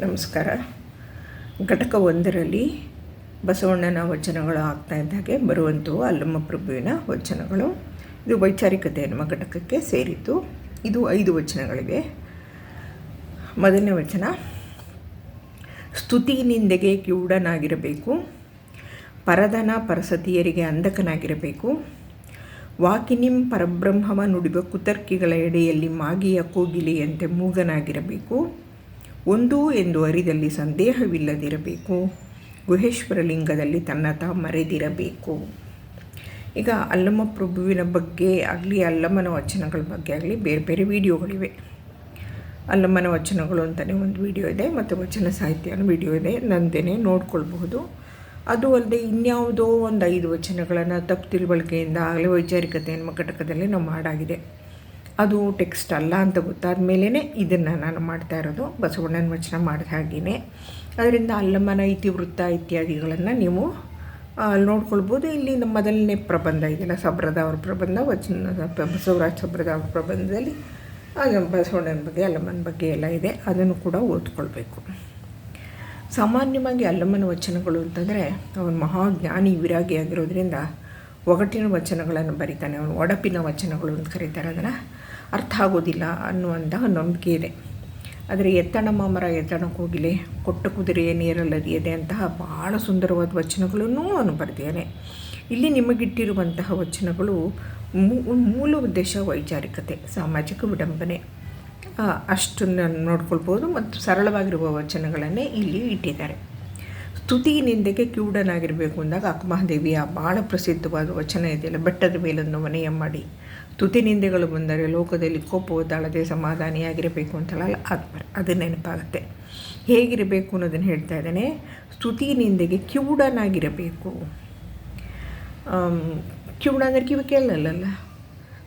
ನಮಸ್ಕಾರ. ಘಟಕ ಒಂದರಲ್ಲಿ ಬಸವಣ್ಣನ ವಚನಗಳು ಆಗ್ತಾ ಇದ್ದಾಗೆ ಬರುವಂಥವು ಅಲ್ಲಮ್ಮ ಪ್ರಭುವಿನ ವಚನಗಳು. ಇದು ವೈಚಾರಿಕತೆ ನಮ್ಮ ಘಟಕಕ್ಕೆ ಸೇರಿತು ಇದು ಐದು ವಚನಗಳಿವೆ. ಮೊದಲನೇ ವಚನ ಸ್ತುತಿ ನಿಂದೆಗೆ ಕಿವುಡನಾಗಿರಬೇಕು ಪರದನ ಪರಸತಿಯರಿಗೆ ಅಂಧಕನಾಗಿರಬೇಕು, ವಾಕಿನಿಂ ಪರಬ್ರಹ್ಮವ ನುಡಿವ ಕುತರ್ಕಿಗಳ ಎಡೆಯಲ್ಲಿ ಮಾಗಿಯ ಕೋಗಿಲೆಯಂತೆ ಮೂಗನಾಗಿರಬೇಕು ಒಂದು ಎಂದು ಅರಿದಲ್ಲಿ ಸಂದೇಹವಿಲ್ಲದಿರಬೇಕು. ಗುಹೇಶ್ವರ ಲಿಂಗದಲ್ಲಿ ತನ್ನ ತಾ ಮರೆದಿರಬೇಕು ಈಗ ಅಲ್ಲಮ್ಮ ಪ್ರಭುವಿನ ಬಗ್ಗೆ ಆಗಲಿ ಅಲ್ಲಮ್ಮನ ವಚನಗಳ ಬಗ್ಗೆ ಆಗಲಿ ಬೇರೆ ಬೇರೆ ವಿಡಿಯೋಗಳಿವೆ. ಅಲ್ಲಮ್ಮನ ವಚನಗಳು ಅಂತಲೇ ಒಂದು ವಿಡಿಯೋ ಇದೆ, ಮತ್ತು ವಚನ ಸಾಹಿತ್ಯ ಅನ್ನೋ ವಿಡಿಯೋ ಇದೆ. ನಂದೇನೆ ನೋಡ್ಕೊಳ್ಬಹುದು. ಅದು ಅಲ್ಲದೆ ಇನ್ಯಾವುದೋ ಒಂದು ಐದು ವಚನಗಳನ್ನು ತಪ್ಪು ತಿಳುವಳಿಕೆಯಿಂದ ಆಗಲೇ ವೈಚಾರಿಕತೆ ಎನ್ನುವ ಘಟಕದಲ್ಲಿ ನಾವು ಮಾಡಾಗಿದೆ. ಅದು ಟೆಕ್ಸ್ಟ್ ಅಲ್ಲ ಅಂತ ಗೊತ್ತಾದ ಮೇಲೇ ಇದನ್ನು ನಾನು ಮಾಡ್ತಾ ಇರೋದು. ಬಸವಣ್ಣನ ವಚನ ಮಾಡಿದ ಹಾಗೆಯೇ ಅದರಿಂದ ಅಲ್ಲಮ್ಮನ ಇತಿವೃತ್ತ ಇತ್ಯಾದಿಗಳನ್ನು ನೀವು ನೋಡ್ಕೊಳ್ಬೋದು. ಇಲ್ಲಿ ನಮ್ಮ ಮೊದಲನೇ ಪ್ರಬಂಧ ಇದೆಯಲ್ಲ ಸಬ್ರದ ಅವ್ರ ಪ್ರಬಂಧ ವಚನ ಬಸವರಾಜ್ ಸಬ್ರದ ಅವ್ರ ಪ್ರಬಂಧದಲ್ಲಿ ಅದು ಬಸವಣ್ಣನ ಬಗ್ಗೆ ಅಲ್ಲಮ್ಮನ ಬಗ್ಗೆ ಎಲ್ಲ ಇದೆ. ಅದನ್ನು ಕೂಡ ಓದ್ಕೊಳ್ಬೇಕು. ಸಾಮಾನ್ಯವಾಗಿ ಅಲ್ಲಮ್ಮನ ವಚನಗಳು ಅಂತಂದರೆ, ಅವನು ಮಹಾಜ್ಞಾನಿ ವಿರಾಗಿ ಆಗಿರೋದ್ರಿಂದ, ಒಗಟಿನ ವಚನಗಳನ್ನು ಬರೀತಾನೆ. ಅವನು ಒಡಪಿನ ವಚನಗಳು ಅಂತ ಕರೀತಾರೆ ಅದನ್ನು. ಅರ್ಥ ಆಗೋದಿಲ್ಲ ಅನ್ನುವಂತಹ ನಂಬಿಕೆ ಇದೆ. ಆದರೆ ಎತ್ತಣ ಮಾಮರ ಎತ್ತಣಕ್ಕೆ ಹೋಗಿಲೆ, ಕೊಟ್ಟ ಕುದುರೆಯ ನೀರಲ್ಲದಿಯದೆ ಅಂತಹ ಬಹಳ ಸುಂದರವಾದ ವಚನಗಳನ್ನು ಅವನು ಬರೆದಿದ್ದಾನೆ ಇಲ್ಲಿ ನಿಮಗಿಟ್ಟಿರುವಂತಹ ವಚನಗಳು ಮೂಲ ಉದ್ದೇಶ ವೈಚಾರಿಕತೆ, ಸಾಮಾಜಿಕ ವಿಡಂಬನೆ. ಅಷ್ಟನ್ನು ನೋಡ್ಕೊಳ್ಬೋದು ಮತ್ತು ಸರಳವಾಗಿರುವ ವಚನಗಳನ್ನೇ ಇಲ್ಲಿ ಇಟ್ಟಿದ್ದಾರೆ. ಸ್ತುತಿ ನಿಂದೆಗೆ ಕಿವುಡನಾಗಿರಬೇಕು ಅಂದಾಗ ಅಕ್ಕಮಹಾದೇವಿಯ ಭಾಳ ಪ್ರಸಿದ್ಧವಾದ ವಚನ ಇದೆಯಲ್ಲ ಬೆಟ್ಟದ ಮೇಲನ್ನು ಮನೆಯ ಮಾಡಿ. ಸ್ತುತಿ ನಿಂದೆಗಳು ಬಂದರೆ ಲೋಕದಲ್ಲಿ ಕೋಪವು ತಾಳದೆ ಸಮಾಧಾನಿಯಾಗಿರಬೇಕು ಅಂತಲ್ಲ ಅದು ಅದು ನೆನಪಾಗುತ್ತೆ. ಹೇಗಿರಬೇಕು ಅನ್ನೋದನ್ನು ಹೇಳ್ತಾ ಇದ್ದಾನೆ. ಸ್ತುತಿ ನಿಂದೆಗೆ ಕಿವುಡನಾಗಿರಬೇಕು ಕಿವುಡ ಅಂದರೆ ಕಿವಿ ಕೇಳಲ್ಲಲ್ಲ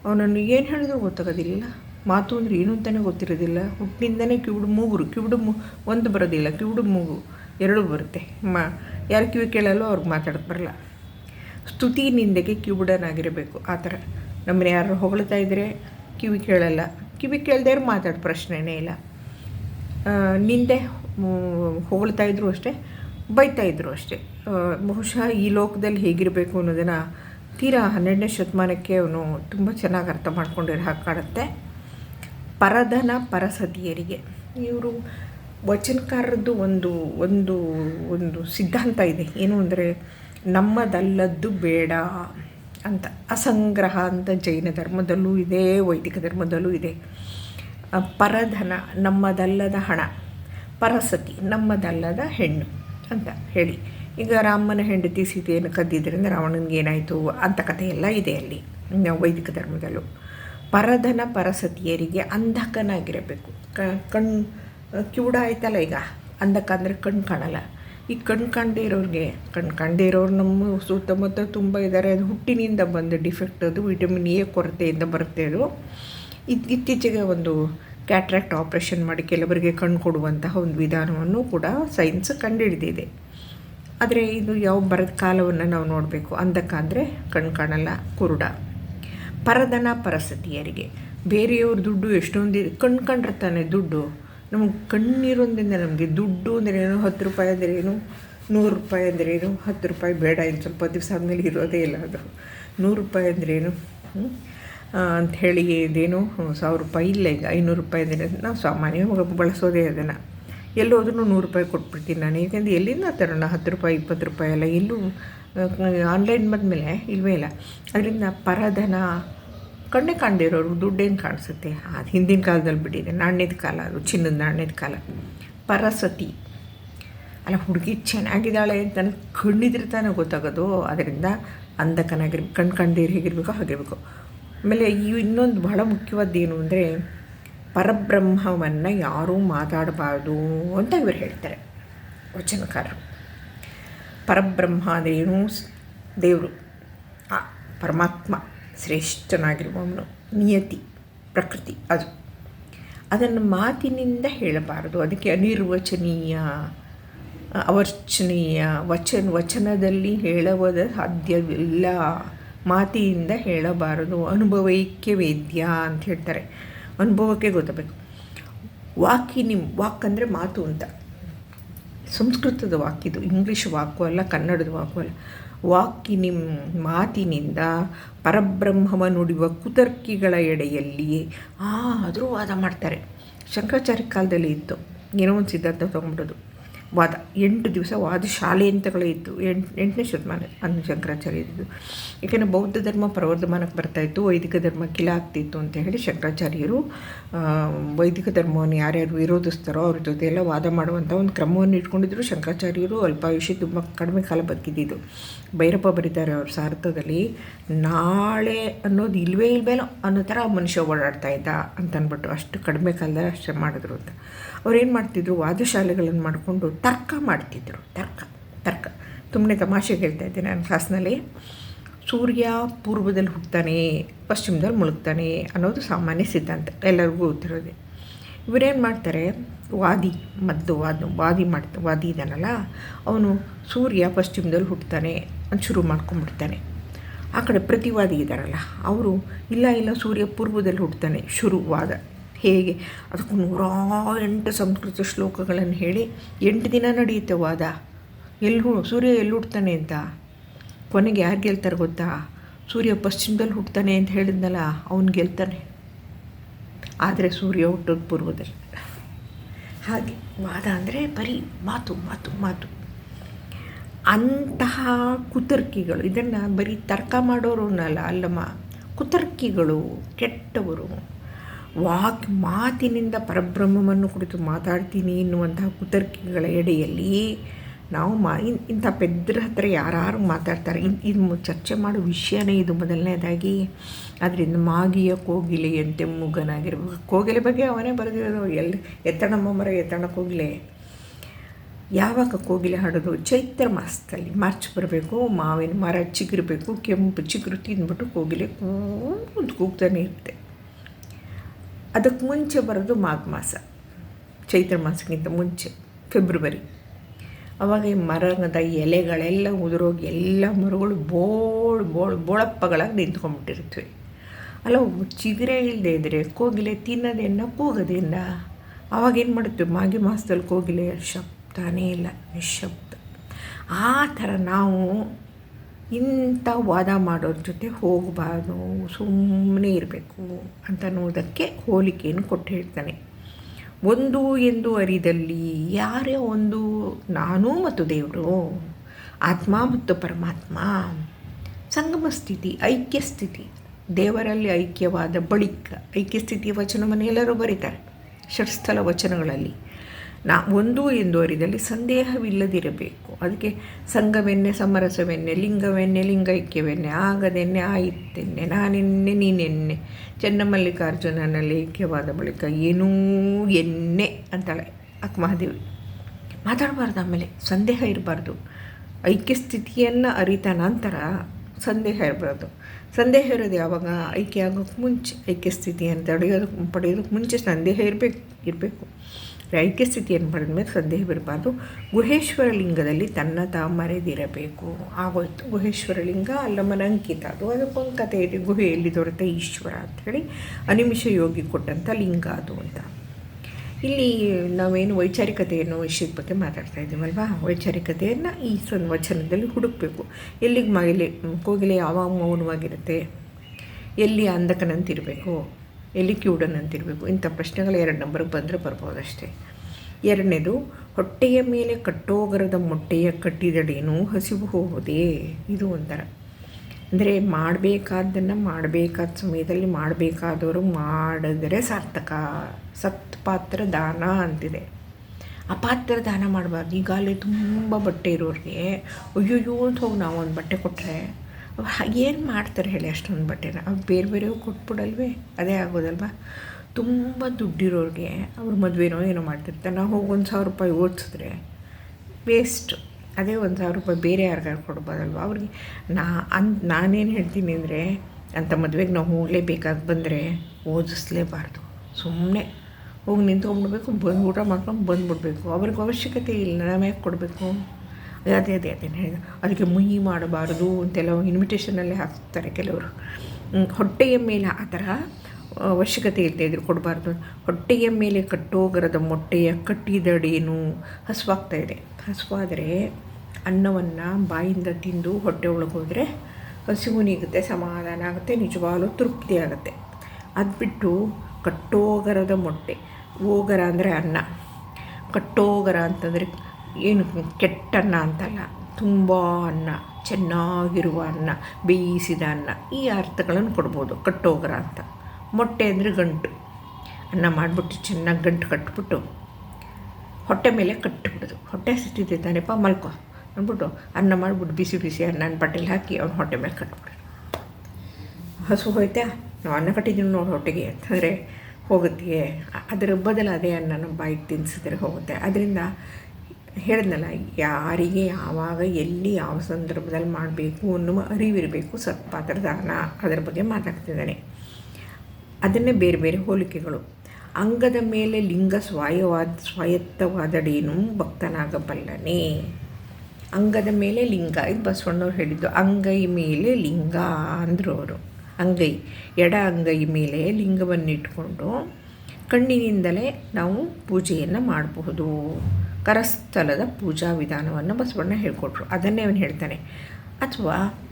ಅವನನ್ನು ಏನು ಹೇಳಿದ್ರು ಗೊತ್ತಾಗೋದಿಲ್ಲ. ಮಾತು ಅಂದರೆ ಏನು ಅಂತಲೇ ಗೊತ್ತಿರೋದಿಲ್ಲ. ಹುಟ್ಟಿನಿಂದನೇ ಕಿವುಡು ಮೂಗುರು ಕಿವುಡು ಮು, ಒಂದು ಬರೋದಿಲ್ಲ ಕಿವುಡು ಮೂಗು. ಎರಡು ಬರುತ್ತೆ. ಮಾ, ಯಾರು ಕಿವಿ ಕೇಳಲ್ಲೋ ಅವ್ರಿಗೆ ಮಾತಾಡಕ್ಕೆ ಬರಲ್ಲ. ಸ್ತುತಿ ನಿಂದೆಗೆ ಕಿವುಡನಾಗಿರಬೇಕು ಆ ಥರ. ನಮ್ಮನ್ನ ಯಾರು ಹೊಗಳ್ತಾ ಇದ್ದರೆ ಕಿವಿ ಕೇಳಲ್ಲ. ಕಿವಿ ಕೇಳದೇ ಮಾತಾಡೋ ಪ್ರಶ್ನೆನೇ ಇಲ್ಲ. ನಿಂದೆ ಹೊಗಳ್ತಾ ಇದ್ರು ಅಷ್ಟೇ, ಬೈತಾ ಇದ್ರು ಅಷ್ಟೇ. ಬಹುಶಃ ಈ ಲೋಕದಲ್ಲಿ ಹೇಗಿರಬೇಕು ಅನ್ನೋದನ್ನು ತೀರಾ ಹನ್ನೆರಡನೇ ಶತಮಾನಕ್ಕೆ ಅವನು ತುಂಬ ಚೆನ್ನಾಗಿ ಅರ್ಥ ಮಾಡ್ಕೊಂಡಿರೋ ಹಾಗೆ ಕಾಣುತ್ತೆ. ಪರಧನ ಪರಸತಿಯರಿಗೆ. ಇವರು ವಚನಕಾರರದ್ದು ಒಂದು ಒಂದು ಒಂದು ಸಿದ್ಧಾಂತ ಇದೆ. ಏನು ಅಂದರೆ, ನಮ್ಮದಲ್ಲದ್ದು ಬೇಡ ಅಂತ. ಅಸಂಗ್ರಹ ಅಂತ ಜೈನ ಧರ್ಮದಲ್ಲೂ ಇದೆ, ವೈದಿಕ ಧರ್ಮದಲ್ಲೂ ಇದೆ. ಪರಧನ, ನಮ್ಮದಲ್ಲದ ಹಣ. ಪರಸತಿ, ನಮ್ಮದಲ್ಲದ ಹೆಣ್ಣು ಅಂತ ಹೇಳಿ. ಈಗ ರಾಮನ ಹೆಂಡತಿ ಸೀತೆಯನ್ನು ಕದ್ದಿದ್ದರಿಂದ ರಾವಣನಿಗೆ ಏನಾಯಿತು? ಅಂತ ಕಥೆ ಎಲ್ಲ ಇದೆ ಅಲ್ಲಿ ವೈದಿಕ ಧರ್ಮದಲ್ಲೂ. ಪರಧನ ಪರಸತಿಯರಿಗೆ ಅಂಧಕನಾಗಿರಬೇಕು. ಕಣ್ಣು ಕಿವುಡ ಆಯ್ತಲ್ಲ ಈಗ? ಅಂದಕ್ಕಂದ್ರೆ ಕಣ್ಣು ಕಾಣಲ್ಲ. ಈ ಕಣ್ಣು ಕಾಣದೇ ಇರೋರಿಗೆ ಕಣ್ಣು ಇರೋರು ನಮ್ಮ ಸುತ್ತಮುತ್ತ ತುಂಬ ಇದ್ದಾರೆ ಅದು ಹುಟ್ಟಿನಿಂದ ಬಂದು ಡಿಫೆಕ್ಟ್ ಅದು, ವಿಟಮಿನ್ ಎ ಕೊರತೆಯಿಂದ ಬರುತ್ತೆ ಅದು. ಇತ್ತೀಚೆಗೆ ಒಂದು ಕ್ಯಾಟ್ರಾಕ್ಟ್ ಆಪ್ರೇಷನ್ ಮಾಡಿ ಕೆಲವರಿಗೆ ಕಣ್ಣು ಕೊಡುವಂತಹ ಒಂದು ವಿಧಾನವನ್ನು ಕೂಡ ಸೈನ್ಸ್ ಕಂಡುಹಿಡಿದಿದೆ ಆದರೆ ಇದು ಯಾವ ಬರದ ಕಾಲವನ್ನು ನಾವು ನೋಡಬೇಕು? ಅಂದಕ್ಕಾದರೆ ಕಣ್ಣು ಕಾಣಲ್ಲ, ಕುರುಡ. ಪರದನ ಪರಸತಿಯರಿಗೆ. ಬೇರೆಯವ್ರ ದುಡ್ಡು ಎಷ್ಟೊಂದು ಕಣ್ಕಂಡಿರ್ತಾನೆ ದುಡ್ಡು. ನಮಗೆ ಕಣ್ಣಿರೋದ್ರಿಂದ ನಮಗೆ ದುಡ್ಡು ಅಂದ್ರೇನು, ಹತ್ತು ರೂಪಾಯಿ ಅಂದ್ರೇನು, ನೂರು ರೂಪಾಯಿ ಅಂದ್ರೇನು, ಹತ್ತು ರೂಪಾಯಿ ಬೇಡ, ಇನ್ನು ಸ್ವಲ್ಪ ದಿವಸ ಆದಮೇಲೆ ಇರೋದೇ ಇಲ್ಲ ಅದು. ನೂರು ರೂಪಾಯಿ ಅಂದರೇನು ಅಂತ ಹೇಳಿ ಇದೇನು ಸಾವಿರ ರೂಪಾಯಿ ಇಲ್ಲ ಈಗ, ಐನೂರು ರೂಪಾಯಿ ಅಂದರೆ ನಾವು ಸಾಮಾನ್ಯವಾಗಿ ಬಳಸೋದೇ ಅದನ್ನು. ಎಲ್ಲೋದ್ರೂ ನೂರು ರೂಪಾಯಿ ಕೊಟ್ಬಿಡ್ತೀನಿ ನಾನು ಏಕೆಂದರೆ ಎಲ್ಲಿಂದ ತರೋಣ ಹತ್ತು ರೂಪಾಯಿ, ಇಪ್ಪತ್ತು ರೂಪಾಯಿ ಎಲ್ಲ ಎಲ್ಲೂ ಆನ್ಲೈನ್ ಬಂದಮೇಲೆ ಇಲ್ವೇ ಇಲ್ಲ. ಅದರಿಂದ ಪರಧನ ಕಣ್ಣೇ ಕಾಣದಿರೋರು ದುಡ್ಡೇನು ಕಾಣಿಸುತ್ತೆ? ಅದು ಹಿಂದಿನ ಕಾಲದಲ್ಲಿ ಬಿಟ್ಟಿದೆ. ನಾಣ್ಯದ ಕಾಲ ಅದು ಚಿನ್ನದ ನಾಣ್ಯದ ಕಾಲ. ಪರಸತಿ. ಅಲ್ಲ, ಹುಡುಗಿ ಚೆನ್ನಾಗಿದ್ದಾಳೆ ಅಂತ ಕಣ್ಣಿದ್ರೆ ತಾನೇ ಗೊತ್ತಾಗೋದು. ಅದರಿಂದ ಅಂಧಕನಾಗಿರ್ಬೇಕು ಕಣ್ಣು ಕಂಡೀರು ಹೇಗಿರಬೇಕೋ ಹಾಗಿರಬೇಕು. ಆಮೇಲೆ ಈ ಇನ್ನೊಂದು ಬಹಳ ಮುಖ್ಯವಾದ ಏನು ಅಂದರೆ, ಪರಬ್ರಹ್ಮವನ್ನು ಯಾರೂ ಮಾತಾಡಬಾರ್ದು ಅಂತ ಇವರು ಹೇಳ್ತಾರೆ. ವಚನಕಾರರು ಪರಬ್ರಹ್ಮ ಅದೇನು ದೇವರು. ಆ, ಪರಮಾತ್ಮ. ಶ್ರೇಷ್ಠನಾಗಿರುವವನು. ನಿಯತಿ, ಪ್ರಕೃತಿ ಅದು. ಅದನ್ನು ಮಾತಿನಿಂದ ಹೇಳಬಾರದು. ಅದಕ್ಕೆ ಅನಿರ್ವಚನೀಯ, ಅವರ್ಚನೀಯ, ವಚನ, ವಚನದಲ್ಲಿ ಹೇಳುವುದ ಸಾಧ್ಯವಿಲ್ಲ. ಮಾತಿಯಿಂದ ಹೇಳಬಾರದು. ಅನುಭವೈಕ್ಯ ವೇದ್ಯ ಅಂತ ಹೇಳ್ತಾರೆ. ಅನುಭವಕ್ಕೆ ಗೊತ್ತಬೇಕು. ವಾಕಿನಿ, ವಾಕ್ ಅಂದರೆ ಮಾತು ಅಂತ. ಸಂಸ್ಕೃತದ ವಾಕಿದು ಇಂಗ್ಲೀಷ್ ವಾಕು ಅಲ್ಲ, ಕನ್ನಡದ ವಾಕು ಅಲ್ಲ. ವಾಕಿನಿ ಮಾತಿನಿಂದ ಪರಬ್ರಹ್ಮವ ನುಡಿಯುವ ಕುತರ್ಕಿಗಳ ಎಡೆಯಲ್ಲಿ ಆದರೂ ವಾದ ಮಾಡ್ತಾರೆ. ಶಂಕರಾಚಾರ್ಯ ಕಾಲದಲ್ಲಿ ಇತ್ತು. ಏನೋ ಒಂದು ಸಿದ್ಧಾಂತ ತೊಗೊಂಬಿಡೋದು ವಾದ, ಎಂಟು ದಿವಸ ವಾದ ಶಾಲೆ ಅಂತಗಳೇ ಇತ್ತು ಎಂಟು, ಎಂಟನೇ ಶತಮಾನ ಅನ್ನು ಶಂಕರಾಚಾರ್ಯ ಇದ್ದು ಏಕೆಂದರೆ ಬೌದ್ಧ ಧರ್ಮ ಪ್ರವರ್ಧಮಾನಕ್ಕೆ ಬರ್ತಾಯಿತ್ತು ವೈದಿಕ ಧರ್ಮ ಕಿಲ ಆಗ್ತಿತ್ತು ಅಂತ ಹೇಳಿ ಶಂಕರಾಚಾರ್ಯರು ವೈದಿಕ ಧರ್ಮವನ್ನು ಯಾರ್ಯಾರು ವಿರೋಧಿಸ್ತಾರೋ ಅವ್ರ ಜೊತೆ ಎಲ್ಲ ವಾದ ಮಾಡುವಂಥ ಒಂದು ಕ್ರಮವನ್ನು ಇಟ್ಕೊಂಡಿದ್ರು ಶಂಕರಾಚಾರ್ಯರು. ಅಲ್ಪಾಯುಷ್ಯ ತುಂಬ ಕಡಿಮೆ ಕಾಲ ಬದುಕಿದ್ದು. ಭೈರಪ್ಪ ಬರೀತಾರೆ ಅವ್ರ ಸಾರ್ಥದಲ್ಲಿ, ನಾಳೆ ಅನ್ನೋದು ಇಲ್ವೇ ಇಲ್ವೇನೋ ಅನ್ನೋ ಥರ ಮನುಷ್ಯ ಓಡಾಡ್ತಾ ಇದ್ದ ಅಂತ ಅಂದ್ಬಿಟ್ಟು ಅಷ್ಟು ಕಡಿಮೆ ಕಾಲದಲ್ಲಿ ಅಷ್ಟೇ ಮಾಡಿದ್ರು ಅಂತ. ಅವ್ರೇನು ಮಾಡ್ತಿದ್ರು ವಾದಶಾಲೆಗಳನ್ನು ಮಾಡಿಕೊಂಡು ತರ್ಕ ಮಾಡ್ತಿದ್ರು, ತರ್ಕ ತರ್ಕ. ತುಂಬನೇ ತಮಾಷೆಗೆ ಹೇಳ್ತಾ ಇದ್ದೆ ನಾನು ಕ್ಲಾಸ್ನಲ್ಲಿ. ಸೂರ್ಯ ಪೂರ್ವದಲ್ಲಿ ಹುಟ್ಟುತ್ತಾನೆ, ಪಶ್ಚಿಮದಲ್ಲಿ ಮುಳುಗ್ತಾನೆ ಅನ್ನೋದು ಸಾಮಾನ್ಯ ಸಿದ್ಧಾಂತ, ಎಲ್ಲರಿಗೂ ಗೊತ್ತಿರೋದೆ. ಇವರೇನು ಮಾಡ್ತಾರೆ, ವಾದಿ, ಮದ್ದು, ವಾದ, ವಾದಿ ಮಾಡ್ತಾ, ವಾದಿ ಇದ್ದಾನಲ್ಲ ಅವನು ಸೂರ್ಯ ಪಶ್ಚಿಮದಲ್ಲಿ ಹುಟ್ಟುತ್ತಾನೆ ಅಂತ ಶುರು ಮಾಡ್ಕೊಂಡ್ಬಿಡ್ತಾನೆ. ಆ ಕಡೆ ಪ್ರತಿವಾದಿ ಇದ್ದಾರಲ್ಲ ಅವರು ಇಲ್ಲ ಇಲ್ಲ, ಸೂರ್ಯ ಪೂರ್ವದಲ್ಲಿ ಹುಡ್ತಾನೆ ಶುರು ವಾದ ಹೇಗೆ? ಅದಕ್ಕೂ ನೂರ ಎಂಟು ಸಂಸ್ಕೃತ ಶ್ಲೋಕಗಳನ್ನು ಹೇಳಿ ಎಂಟು ದಿನ ನಡೆಯುತ್ತೆ ವಾದ. ಎಲ್ಲಿ ಸೂರ್ಯ ಎಲ್ಲಿ ಹುಡ್ತಾನೆ ಅಂತ. ಕೊನೆಗೆ ಯಾರು ಗೆಲ್ತಾರೆ ಗೊತ್ತಾ? ಸೂರ್ಯ ಪಶ್ಚಿಮದಲ್ಲಿ ಹುಟ್ತಾನೆ ಅಂತ ಹೇಳಿದ್ನಲ್ಲ, ಅವನು ಗೆಲ್ತಾನೆ. ಆದರೆ ಸೂರ್ಯ ಹುಟ್ಟೋದು ಪೂರ್ವದಲ್ಲಿ. ಹಾಗೆ ವಾದ ಅಂದರೆ ಬರೀ ಮಾತು ಮಾತು ಮಾತು. ಅಂತಹ ಕುತರ್ಕಿಗಳು, ಇದನ್ನು ಬರೀ ತರ್ಕ ಮಾಡೋರು ಅಲ್ಲಮ್ಮ. ಕುತರ್ಕಿಗಳು, ಕೆಟ್ಟವರು. ವಾಕ್ ಮಾತಿನಿಂದ ಪರಬ್ರಹ್ಮವನ್ನು ಕುರಿತು ಮಾತಾಡ್ತೀನಿ ಎನ್ನುವಂತಹ ಕುತರ್ಕಿಗಳ ಎಡೆಯಲ್ಲಿ ನಾವು ಮಾ ಇಂಥ ಪೆದ್ರ ಹತ್ರ ಯಾರು ಮಾತಾಡ್ತಾರೆ. ಇದು ಚರ್ಚೆ ಮಾಡೋ ವಿಷಯನೇ ಇದು ಮೊದಲನೇದಾಗಿ. ಅದರಿಂದ ಮಾಗಿಯ ಕೋಗಿಲೆಯಂತೆ ಮೂಗನಾಗಿರ್ಬೋದು ಕೋಗಿಲೆ ಬಗ್ಗೆ ಅವನೇ ಬರೆದಿರೋದು ಎಲ್ಲಿ ಎತ್ತಣಮ್ಮ ಮರ ಎತ್ತಣ ಕೋಗಿಲೆ. ಯಾವಾಗ ಕೋಗಿಲೆ ಹಾಡೋದು? ಚೈತ್ರ ಮಾಸದಲ್ಲಿ. ಮಾರ್ಚ್ ಬರಬೇಕು, ಮಾವಿನ ಮರ ಚಿಗುರಬೇಕು, ಕೆಂಪು ಚಿಗುರು ತಿಂದ್ಬಿಟ್ಟು ಕೋಗಿಲೆ ಕೂತು ಕೂಗ್ತಾನೆ ಇರುತ್ತೆ. ಅದಕ್ಕೆ ಮುಂಚೆ ಬರೋದು ಮಾಘ ಮಾಸ, ಚೈತ್ರ ಮಾಸಕ್ಕಿಂತ ಮುಂಚೆ, ಫೆಬ್ರವರಿ. ಅವಾಗ ಈ ಮರದ ಎಲೆಗಳೆಲ್ಲ ಉದುರೋಗಿ ಎಲ್ಲ ಮರಗಳು ಬೋಳ್ ಬೋಳ್ ಬೋಳಪ್ಪಗಳಾಗಿ ನಿಂತ್ಕೊಂಡ್ಬಿಟ್ಟಿರ್ತವೆ ಅಲ್ಲ ಚಿಗುರೆ ಇಲ್ಲದೆ ಇದ್ದರೆ ಕೋಗಿಲೆ ತಿನ್ನೋದೇನ? ಅವಾಗ ಏನು ಮಾಡುತ್ತೆ? ಮಾಗಿ ಮಾಸದಲ್ಲಿ ಕೋಗಿಲೆ ಶಬ್ದನೇ ಇಲ್ಲ ನಿಶಬ್ದ ಆ ಥರ ನಾವು ಇಂಥ ವಾದ ಮಾಡೋರ ಜೊತೆ ಹೋಗಬಾರ್ದು ಸುಮ್ಮನೆ ಇರಬೇಕು ಅಂತ ಅನ್ನೋದಕ್ಕೆ ಹೋಲಿಕೆಯನ್ನು ಕೊಟ್ಟು ಹೇಳ್ತಾನೆ. ಒಂದು ಎಂದು ಅರಿದಲ್ಲಿ ಯಾರೇ ಒಂದು, ನಾನು ಮತ್ತು ದೇವರು, ಆತ್ಮ ಮತ್ತು ಪರಮಾತ್ಮ, ಸಂಗಮ ಸ್ಥಿತಿ, ಐಕ್ಯ ಸ್ಥಿತಿ, ದೇವರಲ್ಲಿ ಐಕ್ಯವಾದ ಬಳಿಕ, ಐಕ್ಯ ಸ್ಥಿತಿಯ ವಚನವನ್ನು ಎಲ್ಲರೂ ಬರೀತಾರೆ, ಷಟ್ಸ್ಥಲ ವಚನಗಳಲ್ಲಿ. ನಾ ಒಂದು ಎಂದು ಅರಿದಲ್ಲಿ ಸಂದೇಹವಿಲ್ಲದಿರಬೇಕು. ಅದಕ್ಕೆ ಸಂಘವೆನ್ನೆ, ಸಮರಸವೆನ್ನೆ, ಲಿಂಗವೆನ್ನೆ, ಲಿಂಗೈಕ್ಯವೆನ್ನೆ, ಆಗದೆನ್ನೆ ಆಯಿತೆನ್ನೆ ನಾನೆನ್ನೆ, ನೀನೆನ್ನೆ ಚೆನ್ನಮಲ್ಲಿಕಾರ್ಜುನನಲ್ಲಿ ಐಕ್ಯವಾದ ಬಳಿಕ ಏನೂ ಎನ್ನೆ ಅಂತಾಳೆ ಅಕ್ಮಹಾದೇವಿ ಮಾತಾಡಬಾರ್ದು ಆಮೇಲೆ, ಸಂದೇಹ ಇರಬಾರ್ದು. ಐಕ್ಯ ಸ್ಥಿತಿಯನ್ನು ಅರಿತ ನಂತರ ಸಂದೇಹ ಇರಬಾರ್ದು. ಸಂದೇಹ ಇರೋದು ಯಾವಾಗ? ಐಕ್ಯ ಆಗೋಕ್ಕೆ ಮುಂಚೆ ಐಕ್ಯ ಸ್ಥಿತಿಯನ್ನು ತಡೆಯೋದಕ್ಕೆ ಪಡೆಯೋದಕ್ಕೆ ಮುಂಚೆ ಸಂದೇಹ ಇರಬೇಕು ಇರಬೇಕು. ಐಕ್ಯ ಸ್ಥಿತಿಯನ್ನು ಪಡೆದ ಮೇಲೆ ಸಂದೇಹ ಬಿಡಬಾರ್ದು ಗುಹೇಶ್ವರ ಲಿಂಗದಲ್ಲಿ ತನ್ನ ತಾ ಮರೆದಿರಬೇಕು ಆಗೋಯ್ತು. ಗುಹೇಶ್ವರ ಲಿಂಗ ಅಲ್ಲಮ್ಮನ ಅಂಕಿತ. ಅದು ಅದಕ್ಕೊಂದು ಕಥೆ ಇದೆ. ಗುಹೆಯಲ್ಲಿ ದೊರೆತ ಈಶ್ವರ ಅಂಥೇಳಿ ಅನಿಮಿಷ ಯೋಗಿ ಕೊಟ್ಟಂಥ ಲಿಂಗ ಅದು ಅಂತ. ಇಲ್ಲಿ ನಾವೇನು ವೈಚಾರಿಕತೆಯನ್ನು ವಿಷಯದ ಬಗ್ಗೆ ಮಾತಾಡ್ತಾ ಇದ್ದೀವಲ್ವಾ? ವೈಚಾರಿಕತೆಯನ್ನು ಈ ಸನ್ ವಚನದಲ್ಲಿ ಹುಡುಕಬೇಕು. ಎಲ್ಲಿಗೆ ಮಗಿಲೆ, ಕೋಗಿಲೆ ಯಾವಾಗ ಮೌನವಾಗಿರುತ್ತೆ? ಎಲ್ಲಿ ಅಂಧಕನಂತಿರಬೇಕು? ಎಲ್ಲಿ ಕ್ಯೂಡನ್ ಅಂತಿರಬೇಕು. ಇಂಥ ಪ್ರಶ್ನೆಗಳು ಎರಡು ನಂಬರ್ಗೆ ಬಂದರೆ ಬರ್ಬೋದಷ್ಟೇ. ಎರಡನೇದು, ಹೊಟ್ಟೆಯ ಮೇಲೆ ಕಟ್ಟೋಗರದ ಮೊಟ್ಟೆಯ ಕಟ್ಟಿದಡೇನು ಹಸಿವು ಹೋಗೋದೇ? ಇದು ಒಂಥರ. ಅಂದರೆ ಮಾಡಬೇಕಾದ್ದನ್ನು ಮಾಡಬೇಕಾದ ಸಮಯದಲ್ಲಿ ಮಾಡಬೇಕಾದವರು ಮಾಡಿದರೆ ಸಾರ್ಥಕ. ಸತ್ ಪಾತ್ರ ದಾನ ಅಂತಿದೆ. ಆ ಪಾತ್ರ ದಾನ ಮಾಡಬಾರ್ದು. ಈಗಾಗಲೇ ತುಂಬ ಬಟ್ಟೆ ಇರೋರಿಗೆ, ಅಯ್ಯೋಯ್ಯೋ ಅಂತ ಹೋಗಿ ನಾವು ಒಂದು ಬಟ್ಟೆ ಕೊಟ್ಟರೆ ಏನು ಮಾಡ್ತಾರೆ ಹೇಳಿ ಅಷ್ಟೊಂದು ಬಟ್ಟೆನ. ಅವ್ರು ಬೇರೆ ಬೇರೆ ಕೊಟ್ಬಿಡಲ್ವೇ? ಅದೇ ಆಗೋದಲ್ವ? ತುಂಬ ದುಡ್ಡಿರೋರಿಗೆ ಅವ್ರ ಮದುವೆನೋ ಏನೋ ಮಾಡ್ತಿರ್ತಾರೆ. ನಾವು ಹೋಗಿ ಒಂದು ಸಾವಿರ ರೂಪಾಯಿ ಓದಿಸಿದ್ರೆ ವೇಸ್ಟು. ಅದೇ ಒಂದು ಸಾವಿರ ರೂಪಾಯಿ ಬೇರೆ ಯಾರಿಗಾರು ಕೊಡ್ಬೋದಲ್ವ? ಅವ್ರಿಗೆ ನಾ ಅನ್ ನಾನೇನು ಹೇಳ್ತೀನಿ ಅಂದರೆ ಅಂಥ ಮದುವೆಗೆ ನಾವು ಹೋಗಲೇಬೇಕಾಗಿ ಬಂದರೆ ಓದಿಸ್ಲೇಬಾರ್ದು. ಸುಮ್ಮನೆ ಹೋಗಿ ನಿಂತ್ಕೊಂಡ್ಬಿಡ್ಬೇಕು ಬಂದು ಊಟ ಮಾಡ್ಕೊಂಡು ಬಂದುಬಿಡ್ಬೇಕು. ಅವ್ರಿಗೆ ಅವಶ್ಯಕತೆ ಇಲ್ಲ. ನಾವು ಯಾಕೆ ಕೊಡಬೇಕು. ಅದೇ ಅದೇ ಅದೇ ಹೇಳಿದ ಅದಕ್ಕೆ ಮುಯಿ ಮಾಡಬಾರ್ದು ಅಂತೆಲ್ಲ ಇನ್ವಿಟೇಷನಲ್ಲೇ ಹಾಕ್ತಾರೆ ಕೆಲವರು. ಹೊಟ್ಟೆಯ ಮೇಲೆ ಆ ಥರ ಅವಶ್ಯಕತೆ ಇಲ್ಲದೆ ಇದ್ರು ಕೊಡಬಾರ್ದು. ಹೊಟ್ಟೆಯ ಮೇಲೆ ಕಟ್ಟೋಗರದ ಮೊಟ್ಟೆಯ ಕಟ್ಟಿದಡೇನು ಹಸುವಾಗ್ತಾ ಇದೆ. ಹಸುವಾದರೆ ಅನ್ನವನ್ನು ಬಾಯಿಂದ ತಿಂದು ಹೊಟ್ಟೆ ಒಳಗೆ ಹೋದರೆ ಹಸಿವು ನೀಗುತ್ತೆ ಸಮಾಧಾನ ಆಗುತ್ತೆ, ನಿಜವಾಗ್ಲೂ ತೃಪ್ತಿ ಆಗುತ್ತೆ. ಅದು ಬಿಟ್ಟು ಕಟ್ಟೋಗರದ ಮೊಟ್ಟೆ ಓಗರ ಅಂದರೆ ಅನ್ನ. ಕಟ್ಟೋಗರ ಅಂತಂದರೆ ಏನು ಕೆಟ್ಟನ್ನ ಅಂತಲ್ಲ, ತುಂಬ ಅನ್ನ, ಚೆನ್ನಾಗಿರುವ ಅನ್ನ, ಬೇಯಿಸಿದ ಅನ್ನ, ಈ ಅರ್ಥಗಳನ್ನು ಕೊಡ್ಬೋದು. ಕಟ್ಟೋಗರ ಅಂತ. ಮೊಟ್ಟೆ ಅಂದರೆ ಗಂಟು. ಅನ್ನ ಮಾಡಿಬಿಟ್ಟು ಚೆನ್ನಾಗಿ ಗಂಟು ಕಟ್ಬಿಟ್ಟು, ಹೊಟ್ಟೆ ಮೇಲೆ ಕಟ್ಟಿಬಿಡೋದು ಹೊಟ್ಟೆ ಸಿಟ್ಟಿದೆ ತಾನೇಪ್ಪ, ಮಲ್ಕೊ. ಅಂದ್ಬಿಟ್ಟು ಅನ್ನ ಮಾಡಿಬಿಟ್ಟು ಬಿಸಿ ಬಿಸಿ ಅನ್ನನ ಬಟ್ಟೆಲಿ ಹಾಕಿ ಅವ್ನು ಹೊಟ್ಟೆ ಮೇಲೆ ಕಟ್ಬಿಡೋದು ಹಸು ಹೋಯ್ತಾ? ನಾವು ಅನ್ನ ಕಟ್ಟಿದ್ದೀವಿ ನೋಡಿ ಹೊಟ್ಟೆಗೆ. ಅಂತಂದರೆ ಹೋಗುತ್ತೆ. ಅದರ ಬದಲು ಅದೇ ಅನ್ನ ನಮ್ಮ ಬಾಯಿಗೆ ತಿನ್ನಿಸಿದ್ರೆ ಹೋಗುತ್ತೆ. ಅದರಿಂದ ಹೇಳಿದ್ನಲ್ಲ, ಯಾರಿಗೆ ಯಾವಾಗ ಎಲ್ಲಿ ಯಾವ ಸಂದರ್ಭದಲ್ಲಿ ಮಾಡಬೇಕು ಅನ್ನುವ ಅರಿವಿರಬೇಕು ಸತ್ಪಾತ್ರ ದಾನ ಅದರ ಬಗ್ಗೆ ಮಾತಾಡ್ತಿದ್ದಾನೆ. ಅದನ್ನೇ ಬೇರೆ ಬೇರೆ ಹೋಲಿಕೆಗಳು. ಅಂಗದ ಮೇಲೆ ಲಿಂಗ ಸ್ವಾಯವಾದ, ಸ್ವಾಯತ್ತವಾದಡೇನು ಭಕ್ತನಾಗಬಲ್ಲನೆ. ಅಂಗದ ಮೇಲೆ ಲಿಂಗ, ಇದು ಬಸವಣ್ಣವ್ರು ಹೇಳಿದ್ದು, ಅಂಗೈ ಮೇಲೆ ಲಿಂಗ ಅಂದರು ಅವರು. ಅಂಗೈ, ಎಡ ಅಂಗೈ ಮೇಲೆ ಲಿಂಗವನ್ನಿಟ್ಕೊಂಡು ಕಣ್ಣಿನಿಂದಲೇ ನಾವು ಪೂಜೆಯನ್ನು ಮಾಡಬಹುದು. ಕರಸ್ಥಲದ ಪೂಜಾ ವಿಧಾನವನ್ನು ಬಸವಣ್ಣ ಹೇಳಿಕೊಟ್ರು. ಅದನ್ನೇ ಅವನು ಹೇಳ್ತಾನೆ. ಅಥವಾ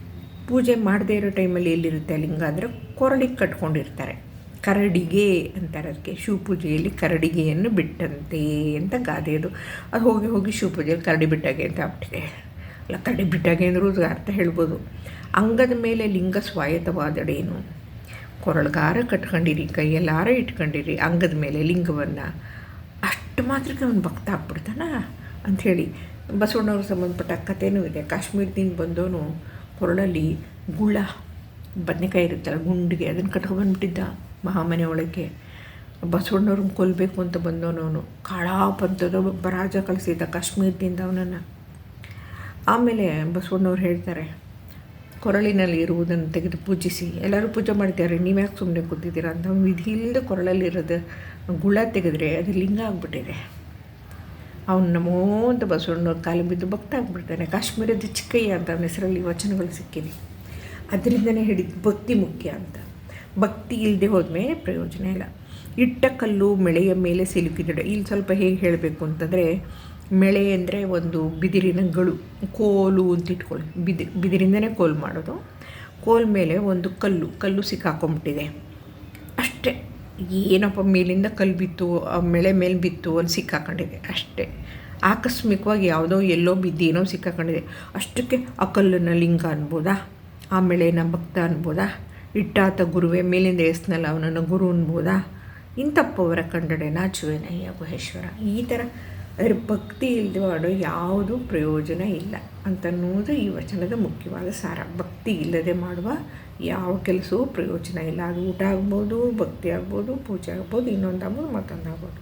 ಪೂಜೆ ಮಾಡದೇ ಇರೋ ಟೈಮಲ್ಲಿ ಎಲ್ಲಿರುತ್ತೆ? ಲಿಂಗ ಅಂದರೆ ಕೊರಳಿಗೆ ಕಟ್ಕೊಂಡಿರ್ತಾರೆ. ಕರಡಿಗೆ ಅಂತಾರೆ ಅದಕ್ಕೆ. ಶಿವಪೂಜೆಯಲ್ಲಿ ಕರಡಿಗೆಯನ್ನು ಬಿಟ್ಟಂತೆ ಅಂತ ಗಾದೆ ಅದು. ಅದು ಹೋಗಿ ಹೋಗಿ ಶಿವಪೂಜೆಯಲ್ಲಿ ಕರಡಿ ಬಿಟ್ಟಾಗೆ ಅಂತ ಆಗ್ಬಿಟ್ಟಿದೆ. ಅಲ್ಲ, ಕರಡಿ ಬಿಟ್ಟಾಗೆ ಅಂದರೂ ಅರ್ಥ ಹೇಳ್ಬೋದು. ಅಂಗದ ಮೇಲೆ ಲಿಂಗ ಸ್ವಾಯತ್ತವಾದಡೇನು ಕೊರಳ್ಗಾರ ಕಟ್ಕೊಂಡಿರಿ, ಕೈಯಲ್ಲಾರ ಇಟ್ಕೊಂಡಿರಿ, ಅಂಗದ ಮೇಲೆ ಲಿಂಗವನ್ನು ಅಷ್ಟು ಮಾತ್ರಕ್ಕೆ ಅವನು ಭಕ್ತ ಆಗ್ಬಿಡ್ತಾನ ಅಂಥೇಳಿ ಬಸವಣ್ಣವ್ರಿಗೆ ಸಂಬಂಧಪಟ್ಟ ಕಥೆನೂ ಇದೆ. ಕಾಶ್ಮೀರದಿಂದ ಬಂದವನು ಹೊರಳಲ್ಲಿ ಗುಳ ಬದನೆಕಾಯಿ ಇರುತ್ತಲ್ಲ ಗುಂಡಿಗೆ ಅದನ್ನು ಕಟ್ಕೊಬಂದ್ಬಿಟ್ಟಿದ್ದ ಮಹಾಮನೆ ಒಳಗೆ. ಬಸವಣ್ಣವ್ರನ್ನ ಕೊಲ್ಲಬೇಕು ಅಂತ ಬಂದವನು ಅವನು. ಕಾಳಾಪಂಥದ ಒಬ್ಬ ರಾಜ ಕಳಿಸಿದ್ದ ಕಾಶ್ಮೀರದಿಂದ ಅವನನ್ನು. ಆಮೇಲೆ ಬಸವಣ್ಣವ್ರು ಹೇಳ್ತಾರೆ ಕೊರಳಿನಲ್ಲಿ ಇರುವುದನ್ನು ತೆಗೆದು ಪೂಜಿಸಿ. ಎಲ್ಲರೂ ಪೂಜೆ ಮಾಡ್ತಾರೆ ನೀವು ಯಾಕೆ ಸುಮ್ಮನೆ ಕೂತಿದ್ದೀರಾ ಅಂತ ವಿಧಿ ಇಲ್ಲದೆ ಕೊರಳಲ್ಲಿರೋದು ಗುಳ ತೆಗೆದ್ರೆ ಅದು ಲಿಂಗ ಆಗಿಬಿಟ್ಟಿದೆ. ಅವನು ನಮೋ ಅಂತ ಬಸವಣ್ಣ ಕಾಲು ಬಿದ್ದು ಭಕ್ತ ಆಗಿಬಿಡ್ತಾನೆ. ಕಾಶ್ಮೀರದ ಚಿಕ್ಕಯ್ಯ ಅಂತ ಅವನ ಹೆಸರಲ್ಲಿ ವಚನಗಳು ಸಿಕ್ಕಿವೆ. ಅದರಿಂದನೇ ಹೇಳಿದ್ದು ಭಕ್ತಿ ಮುಖ್ಯ ಅಂತ. ಭಕ್ತಿ ಇಲ್ಲದೆ ಹೋದ್ಮೇಲೆ ಪ್ರಯೋಜನ ಇಲ್ಲ. ಇಟ್ಟ ಕಲ್ಲು, ಮೆಳೆಯ ಮೇಲೆ ಸಿಲುಕಿದ ಇಲ್ಲಿ ಸ್ವಲ್ಪ ಹೇಗೆ ಹೇಳಬೇಕು ಅಂತಂದರೆ ಮೆಳೆ ಅಂದರೆ ಒಂದು ಬಿದಿರಿನ ಗಳು ಕೋಲು ಅಂತ ಇಟ್ಕೊಳ್ಳಿ. ಬಿದಿ, ಬಿದಿರಿಂದನೇ ಕೋಲು ಮಾಡೋದು. ಕೋಲ್ ಮೇಲೆ ಒಂದು ಕಲ್ಲು ಕಲ್ಲು ಸಿಕ್ಕಾಕೊಂಬಿಟ್ಟಿದೆ. ಅಷ್ಟೇ. ಏನಪ್ಪ, ಮೇಲಿಂದ ಕಲ್ಲು ಬಿತ್ತು, ಆ ಮೆಳೆ ಮೇಲೆ ಬಿತ್ತು ಅಲ್ಲಿ ಸಿಕ್ಕಾಕೊಂಡಿದೆ. ಅಷ್ಟೇ. ಆಕಸ್ಮಿಕವಾಗಿ ಯಾವುದೋ ಎಲ್ಲೋ ಬಿದ್ದು ಏನೋ ಸಿಕ್ಕಾಕೊಂಡಿದೆ. ಅಷ್ಟಕ್ಕೆ ಆ ಕಲ್ಲನ್ನು ಲಿಂಗ ಅನ್ಬೋದಾ? ಆ ಮೆಳೆನ ಭಕ್ತ ಅನ್ಬೋದಾ? ಇಟ್ಟಾತ ಗುರುವೆ, ಮೇಲಿಂದ ಎಸ್ನಲ್ಲ ಅವನನ್ನು ಗುರು ಅನ್ಬೋದಾ? ಇಂಥಪ್ಪವರ ಕಂಡಡೆ ನಾಚುವೆನಯ್ಯ ಗುಹೇಶ್ವರ. ಈ ಥರ ಅದರ ಭಕ್ತಿ ಇಲ್ಲದೆ ಮಾಡೋ ಯಾವುದೂ ಪ್ರಯೋಜನ ಇಲ್ಲ ಅಂತನ್ನುವುದು ಈ ವಚನದ ಮುಖ್ಯವಾದ ಸಾರ. ಭಕ್ತಿ ಇಲ್ಲದೆ ಮಾಡುವ ಯಾವ ಕೆಲಸವೂ ಪ್ರಯೋಜನ ಇಲ್ಲ. ಅದು ಊಟ ಆಗ್ಬೋದು, ಭಕ್ತಿ ಆಗ್ಬೋದು, ಪೂಜೆ ಆಗ್ಬೋದು, ಇನ್ನೊಂದು ಆಗ್ಬೋದು, ಮತ್ತೊಂದು ಆಗ್ಬೋದು.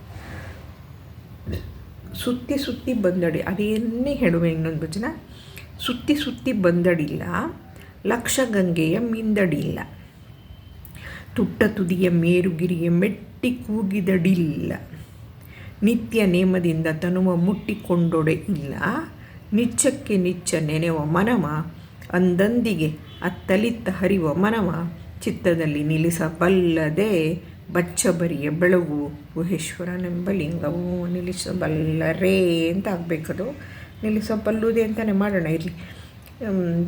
ಸುತ್ತಿ ಸುತ್ತಿ ಬಂದಡಿ. ಅದೇನೇ ಹೇಳುವೆ ಇನ್ನೊಂದು ವಚನ. ಸುತ್ತಿ ಸುತ್ತಿ ಬಂದಡಿಲ್ಲ, ಲಕ್ಷ ಗಂಗೆಯ ಮಿಂದಡಿಲ್ಲ. ತುಟ್ಟ ತುದಿಯ ಮೇರುಗಿರಿಯ ಮೆಟ್ಟಿ ಕೂಗಿದಡಿಲ್ಲ. ನಿತ್ಯ ನೇಮದಿಂದ ತನುವ ಮುಟ್ಟಿಕೊಂಡೊಡೆ ಇಲ್ಲ. ನಿಚ್ಚಕ್ಕೆ ನಿಚ್ಚ ನೆನೆವ ಮನವ ಅಂದಂದಿಗೆ ಅತ್ತಲಿತ್ತ ಹರಿವ ಮನವ ಚಿತ್ತದಲ್ಲಿ ನಿಲ್ಲಿಸಬಲ್ಲದೆ ಬಚ್ಚಬರಿಯ ಬೆಳಗು, ಗುಹೇಶ್ವರನೆಂಬ ಲಿಂಗವು ನಿಲ್ಲಿಸಬಲ್ಲರೇ. ಅಂತ ಆಗಬೇಕದು ನಿಲ್ಲಿಸಬಲ್ಲುದೇ ಅಂತಲೇ ಮಾಡೋಣ, ಇರಲಿ.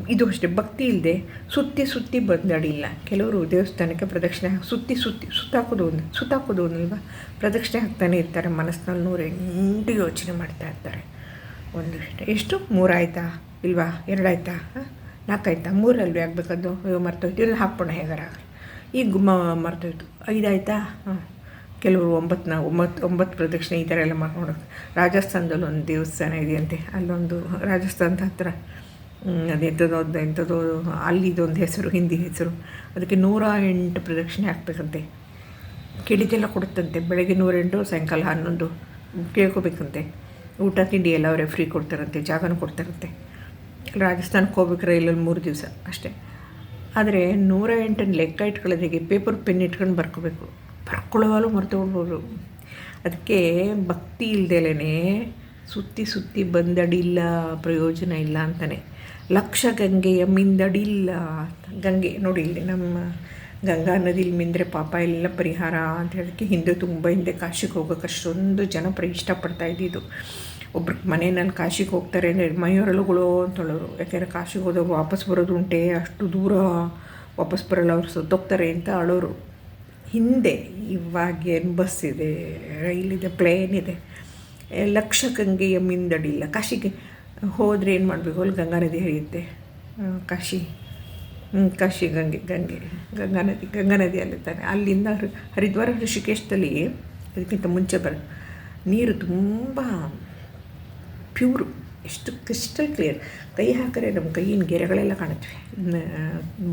ಇದು ಅಷ್ಟೇ, ಭಕ್ತಿ ಇಲ್ಲದೆ ಸುತ್ತಿ ಸುತ್ತಿ ಬಂದಡಿಲ್ಲ. ಕೆಲವರು ದೇವಸ್ಥಾನಕ್ಕೆ ಪ್ರದಕ್ಷಿಣೆ ಸುತ್ತಿ ಸುತ್ತಿ, ಸುತ್ತಾಕೋದು ಒಂದು, ಸುತ್ತಾಕೋದು ಒಂದಲ್ವಾ? ಪ್ರದಕ್ಷಿಣೆ ಹಾಕ್ತಾನೆ ಇರ್ತಾರೆ, ಮನಸ್ಸಿನಲ್ಲಿ ನೂರ ಎಂಟು ಯೋಚನೆ ಮಾಡ್ತಾ ಇರ್ತಾರೆ. ಒಂದು ಎಷ್ಟು? ಮೂರಾಯ್ತಾ? ಇಲ್ವಾ? ಎರಡಾಯ್ತಾ? ನಾಲ್ಕಾಯ್ತಾ? ಮೂರಲ್ವೇ ಆಗಬೇಕದು? ಅಯ್ಯೋ, ಮರ್ತೋಯ್ತು. ಇದನ್ನು ಹಾಕ್ಬೋಣ ಹೇಗಾರ? ಈಗ ಗುಮ್ಮ ಮರ್ತೋಯ್ತು. ಐದಾಯ್ತಾ? ಹಾಂ. ಕೆಲವರು ಒಂಬತ್ತು ನಾವು ಒಂಬತ್ತು ಒಂಬತ್ತು ಪ್ರದಕ್ಷಿಣೆ ಈ ಥರ ಎಲ್ಲ ಮಾಡ್ಕೊಂಡು ರಾಜಸ್ಥಾನದಲ್ಲಿ ಒಂದು ದೇವಸ್ಥಾನ ಇದೆಯಂತೆ. ಅಲ್ಲೊಂದು ರಾಜಸ್ಥಾನದ ಹತ್ರ. ಅದೆಂಥದ್ದು ಎಂಥದ್ದು ಅಲ್ಲಿದೊಂದು ಹೆಸರು, ಹಿಂದಿ ಹೆಸರು. ಅದಕ್ಕೆ ನೂರ ಎಂಟು ಪ್ರದಕ್ಷಿಣೆ ಹಾಕ್ಬೇಕಂತೆ. ಕಿಡಿದೆಲ್ಲ ಕೊಡುತ್ತಂತೆ. ಬೆಳಗ್ಗೆ ನೂರೆಂಟು ಸಾಯಂಕಾಲ ಹನ್ನೊಂದು. ಕೇಳ್ಕೊಬೇಕಂತೆ. ಊಟ, ತಿಂಡಿ ಎಲ್ಲ ಅವರೇ ಫ್ರೀ ಕೊಡ್ತಾರಂತೆ, ಜಾಗನೂ ಕೊಡ್ತಾರಂತೆ. ರಾಜಸ್ಥಾನಕ್ಕೆ ಹೋಗ್ಬೇಕು ರೈಲಲ್ಲಿ ಮೂರು ದಿವಸ ಅಷ್ಟೇ. ಆದರೆ ನೂರ ಎಂಟನ್ನು ಲೆಕ್ಕ ಇಟ್ಕೊಳ್ಳೋದಿಗೆ ಪೇಪರ್ ಪೆನ್ ಇಟ್ಕೊಂಡು ಬರ್ಕೋಬೇಕು. ಮರೆತು ಹೋಗ್ಬೋದು. ಅದಕ್ಕೆ ಭಕ್ತಿ ಇಲ್ದೇಲೇ ಸುತ್ತಿ ಸುತ್ತಿ ಬಂದಡಿಲ್ಲ, ಪ್ರಯೋಜನ ಇಲ್ಲ ಅಂತಾನೆ. ಲಕ್ಷ ಗಂಗೆಯ ಮಿಂದಡಿಲ್ಲ. ಗಂಗೆ ನೋಡಿ ಇಲ್ಲಿ ನಮ್ಮ ಗಂಗಾ ನದಿಲಿ ಮಿಂದ್ರೆ ಪಾಪ ಎಲ್ಲ ಪರಿಹಾರ ಅಂತ ಹೇಳೋಕ್ಕೆ ಹಿಂದೆ ತುಂಬ ಹಿಂದೆ ಕಾಶಿಗೆ ಹೋಗೋಕೆ ಅಷ್ಟೊಂದು ಜನ ಪ್ರ ಇಷ್ಟಪಡ್ತಾ ಇದ್ದಿದ್ದು. ಒಬ್ರು ಮನೆಯಲ್ಲಿ ಕಾಶಿಗೆ ಹೋಗ್ತಾರೆ, ಅಂದರೆ ಮೈಯೊರಳುಗಳು ಅಂತ ಹೇಳೋರು. ಯಾಕೆಂದರೆ ಕಾಶಿಗೆ ಹೋದಾಗ ವಾಪಸ್ ಬರೋದು ಉಂಟೆ, ಅಷ್ಟು ದೂರ ವಾಪಸ್ ಬರಲ್ಲ, ಅವ್ರು ಸತ್ತೋಗ್ತಾರೆ ಅಂತ ಅಳೋರು ಹಿಂದೆ ಇವಾಗೇನು ಬಸ್ ಇದೆ, ರೈಲಿದೆ, ಪ್ಲೇನ್ ಇದೆ. ಲಕ್ಷ ಗಂಗೆಯ ಮಿಂದಡಿಲ್ಲ. ಕಾಶಿಗೆ ಹೋದರೆ ಏನು ಮಾಡಬೇಕು? ಅಲ್ಲಿ ಗಂಗಾ ನದಿ ಹರಿಯುತ್ತೆ. ಕಾಶಿ. ಕಾಶಿ, ಗಂಗೆ ಗಂಗೆ, ಗಂಗಾ ನದಿ ಗಂಗಾ ನದಿ ಅಲ್ಲಿ ಅಲ್ಲಿಂದ ಹರಿ- ಹರಿದ್ವಾರ ಋಷಿಕೇಶದಲ್ಲಿ ಅದಕ್ಕಿಂತ ಮುಂಚೆ ಬರ, ನೀರು ತುಂಬ ಪ್ಯೂರು ಎಷ್ಟು ಕ್ರಿಸ್ಟಲ್ ಕ್ಲಿಯರ್ ಕೈ ಹಾಕಿದ್ರೆ ನಮ್ಮ ಕೈಯಿನ ಗೆರೆಗಳೆಲ್ಲ ಕಾಣುತ್ತವೆ.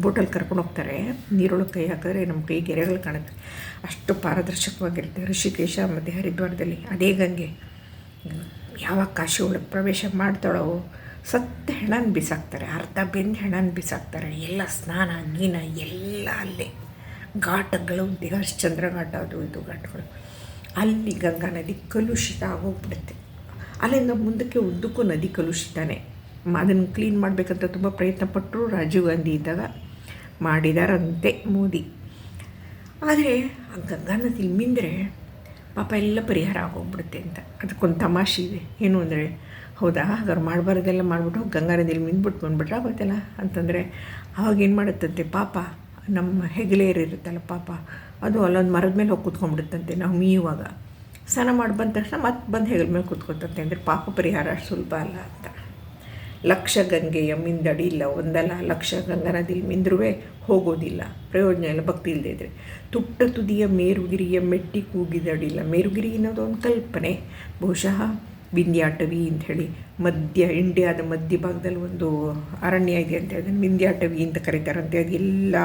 ಬೋಟಲ್ಲಿ ಕರ್ಕೊಂಡು ಹೋಗ್ತಾರೆ. ನೀರೊಳಗೆ ಕೈ ಹಾಕಿದ್ರೆ ನಮ್ಮ ಕೈ ಗೆರೆಗಳು ಕಾಣುತ್ತವೆ. ಅಷ್ಟು ಪಾರದರ್ಶಕವಾಗಿರುತ್ತೆ ಋಷಿಕೇಶ ಮತ್ತು ಹರಿದ್ವಾರದಲ್ಲಿ. ಅದೇ ಗಂಗೆ. ಯಾವಾಗ ಕಾಶಿ ಒಳಗೆ ಪ್ರವೇಶ ಮಾಡ್ತಾಳೋ? ಸತ್ತ ಹೆಣನ ಬಿಸಾಕ್ತಾರೆ, ಅರ್ಧ ಬೆಂದು ಹೆಣನ ಬಿಸಾಕ್ತಾರೆ, ಎಲ್ಲ ಸ್ನಾನ ಗೀನ ಎಲ್ಲ ಅಲ್ಲೇ. ಘಾಟಗಳು ಹರಿಶ್ಚಂದ್ರ ಘಾಟ, ಅದು ಇದು ಘಾಟಗಳು. ಅಲ್ಲಿ ಗಂಗಾ ನದಿ ಕಲುಷಿತ ಆಗೋಗ್ಬಿಡುತ್ತೆ. ಅಲ್ಲಿಂದ ಮುಂದಕ್ಕೆ ಉದ್ದಕ್ಕೂ ನದಿ ಕಲುಷಿತಾನೆ. ಅದನ್ನು ಕ್ಲೀನ್ ಮಾಡಬೇಕಂತ ತುಂಬ ಪ್ರಯತ್ನ ಪಟ್ಟರು ರಾಜೀವ್ ಗಾಂಧಿ ಇದ್ದಾಗ ಮಾಡಿದಾರಂತೆ ಮೋದಿ. ಆದರೆ ಆ ಗಂಗಾ ನದಿಲಿ ಮಿಂದರೆ ಪಾಪ ಎಲ್ಲ ಪರಿಹಾರ ಆಗೋಗ್ಬಿಡುತ್ತೆ ಅಂತ. ಅದಕ್ಕೊಂದು ತಮಾಷೆ ಇದೆ. ಏನು ಅಂದರೆ, ಹೌದಾ? ಹಾಗಾದ್ರೆ ಮಾಡಬಾರ್ದೆಲ್ಲ ಮಾಡಿಬಿಟ್ಟು ಗಂಗಾ ನದಿಯಲ್ಲಿ ಮಿಂದ್ಬಿಟ್ಟು ಬಂದ್ಬಿಟ್ರೆ ಆಗೋಯ್ತಲ್ಲ? ಅಂತಂದರೆ ಏನು ಮಾಡುತ್ತಂತೆ ಪಾಪ? ನಮ್ಮ ಹೆಗಲೇರು ಇರುತ್ತಲ್ಲ ಪಾಪ, ಅದು ಅಲ್ಲೊಂದು ಮರದ ಮೇಲೆ ಹೋಗಿ ಕೂತ್ಕೊಂಡ್ಬಿಡುತ್ತಂತೆ ನಾವು ಮೀಯುವಾಗ. ಸ್ನಾನ ಮಾಡಿ ಬಂದ ತಕ್ಷಣ ಮತ್ತೆ ಬಂದು ಹೆಗಲ ಮೇಲೆ ಕೂತ್ಕೊತಂತೆ. ಅಂದರೆ ಪಾಪ ಪರಿಹಾರ ಸುಲಭ ಅಲ್ಲ ಅಂತ. ಲಕ್ಷ ಗಂಗೆಯ ಮಿಂದಡಿ ಇಲ್ಲ. ಒಂದಲ್ಲ ಲಕ್ಷ ಗಂಗಾ ನದಿಲಿ ಮಿಂದ್ರುವೆ ಹೋಗೋದಿಲ್ಲ. ಪ್ರಯೋಜನ ಇಲ್ಲ, ಭಕ್ತಿ ಇಲ್ಲದೆ ಇದ್ರೆ. ತುಟ್ಟ ತುದಿಯ ಮೇರುಗಿರಿಯ ಮೆಟ್ಟಿ ಕೂಗಿದಡಿಲ್ಲ. ಮೇರುಗಿರಿ ಅನ್ನೋದು ಒಂದು ಕಲ್ಪನೆ. ಬಹುಶಃ ಅಂತ ಹೇಳಿ ಮಧ್ಯ, ಇಂಡಿಯಾದ ಮಧ್ಯ ಭಾಗದಲ್ಲಿ ಒಂದು ಅರಣ್ಯ ಇದೆ ಅಂತ ಹೇಳಿದ್ರೆ ವಿಂಧ್ಯಾಟವಿ ಅಂತ ಕರೀತಾರಂತೆ ಅದು ಎಲ್ಲ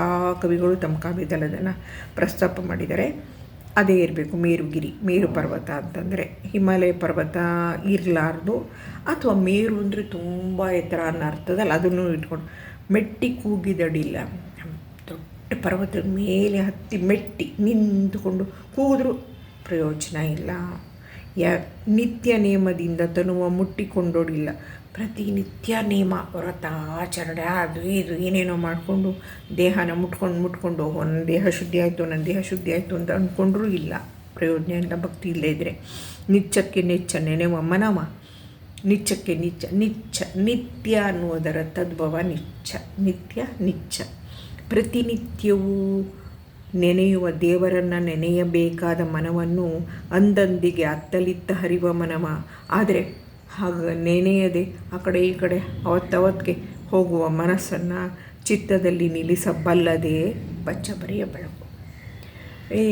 ಕವಿಗಳು ತಮ್ಮ ಕಾವ್ಯದಲ್ಲಿ ಅದನ್ನು ಪ್ರಸ್ತಾಪ ಮಾಡಿದ್ದಾರೆ. ಅದೇ ಇರಬೇಕು, ಮೇರುಗಿರಿ, ಮೇರು ಪರ್ವತ ಅಂತಂದರೆ ಹಿಮಾಲಯ ಪರ್ವತ ಇರಲಾರ್ದು. ಅಥವಾ ಮೇರು ಅಂದರೆ ತುಂಬ ಎತ್ತರ ಅನ್ನೋ ಅರ್ಥದಲ್ಲಿ, ಅದನ್ನು ಇಟ್ಕೊಂಡು ಮೆಟ್ಟಿ ಕೂಗಿದಡಿಲ್ಲ. ದೊಡ್ಡ ಪರ್ವತದ ಮೇಲೆ ಹತ್ತಿ ಮೆಟ್ಟಿ ನಿಂತುಕೊಂಡು ಕೂಗಿದ್ರೂ ಪ್ರಯೋಜನ ಇಲ್ಲ. ಯ ನಿತ್ಯ ನೇಮದಿಂದ ತನುವ ಮುಟ್ಟಿಕೊಂಡೋಡಿಲ್ಲ. ಪ್ರತಿನಿತ್ಯ ನೇಮ, ವ್ರತ, ಆಚರಣೆ, ಅದು ಇದು, ಏನೇನೋ ಮಾಡಿಕೊಂಡು ದೇಹನ ಮುಟ್ಕೊಂಡು ಮುಟ್ಕೊಂಡು ನನ್ನ ದೇಹ ಶುದ್ಧಿ ಆಯಿತು ನನ್ನ ದೇಹ ಶುದ್ಧಿ ಆಯಿತು ಅಂತ ಅಂದ್ಕೊಂಡ್ರೂ ಇಲ್ಲ. ಪ್ರಯೋಜನ ಇಲ್ಲ, ಭಕ್ತಿ ಇಲ್ಲದೇ ಇದ್ದರೆ ನಿಚ್ಚಕ್ಕೆ ನೆಚ್ಚ, ನೆನೆವ ಮನವ. ನಿಚ್ಚಕ್ಕೆ ನಿಚ್ಚ ನಿಚ್ಚ, ನಿತ್ಯ ಅನ್ನುವುದರ ತದ್ಭವ ನಿಚ್ಚ, ನಿತ್ಯ ನಿಚ್ಚ. ಪ್ರತಿನಿತ್ಯವೂ ನೆನೆಯುವ ದೇವರನ್ನು ನೆನೆಯಬೇಕಾದ ಮನವನ್ನು ಅಂದಂದಿಗೆ ಅತ್ತಲಿತ್ತ ಹರಿವ ಮನವ. ಆದರೆ ಹಾಗ ನೆನೆಯದೆ ಆ ಕಡೆ ಈ ಕಡೆ ಅವತ್ತವತ್ತಿಗೆ ಹೋಗುವ ಮನಸ್ಸನ್ನು ಚಿತ್ತದಲ್ಲಿ ನಿಲ್ಲಿಸಬಲ್ಲದೇ ಬಚ್ಚಬರಿಯ ಬೆಳಕು. ಈ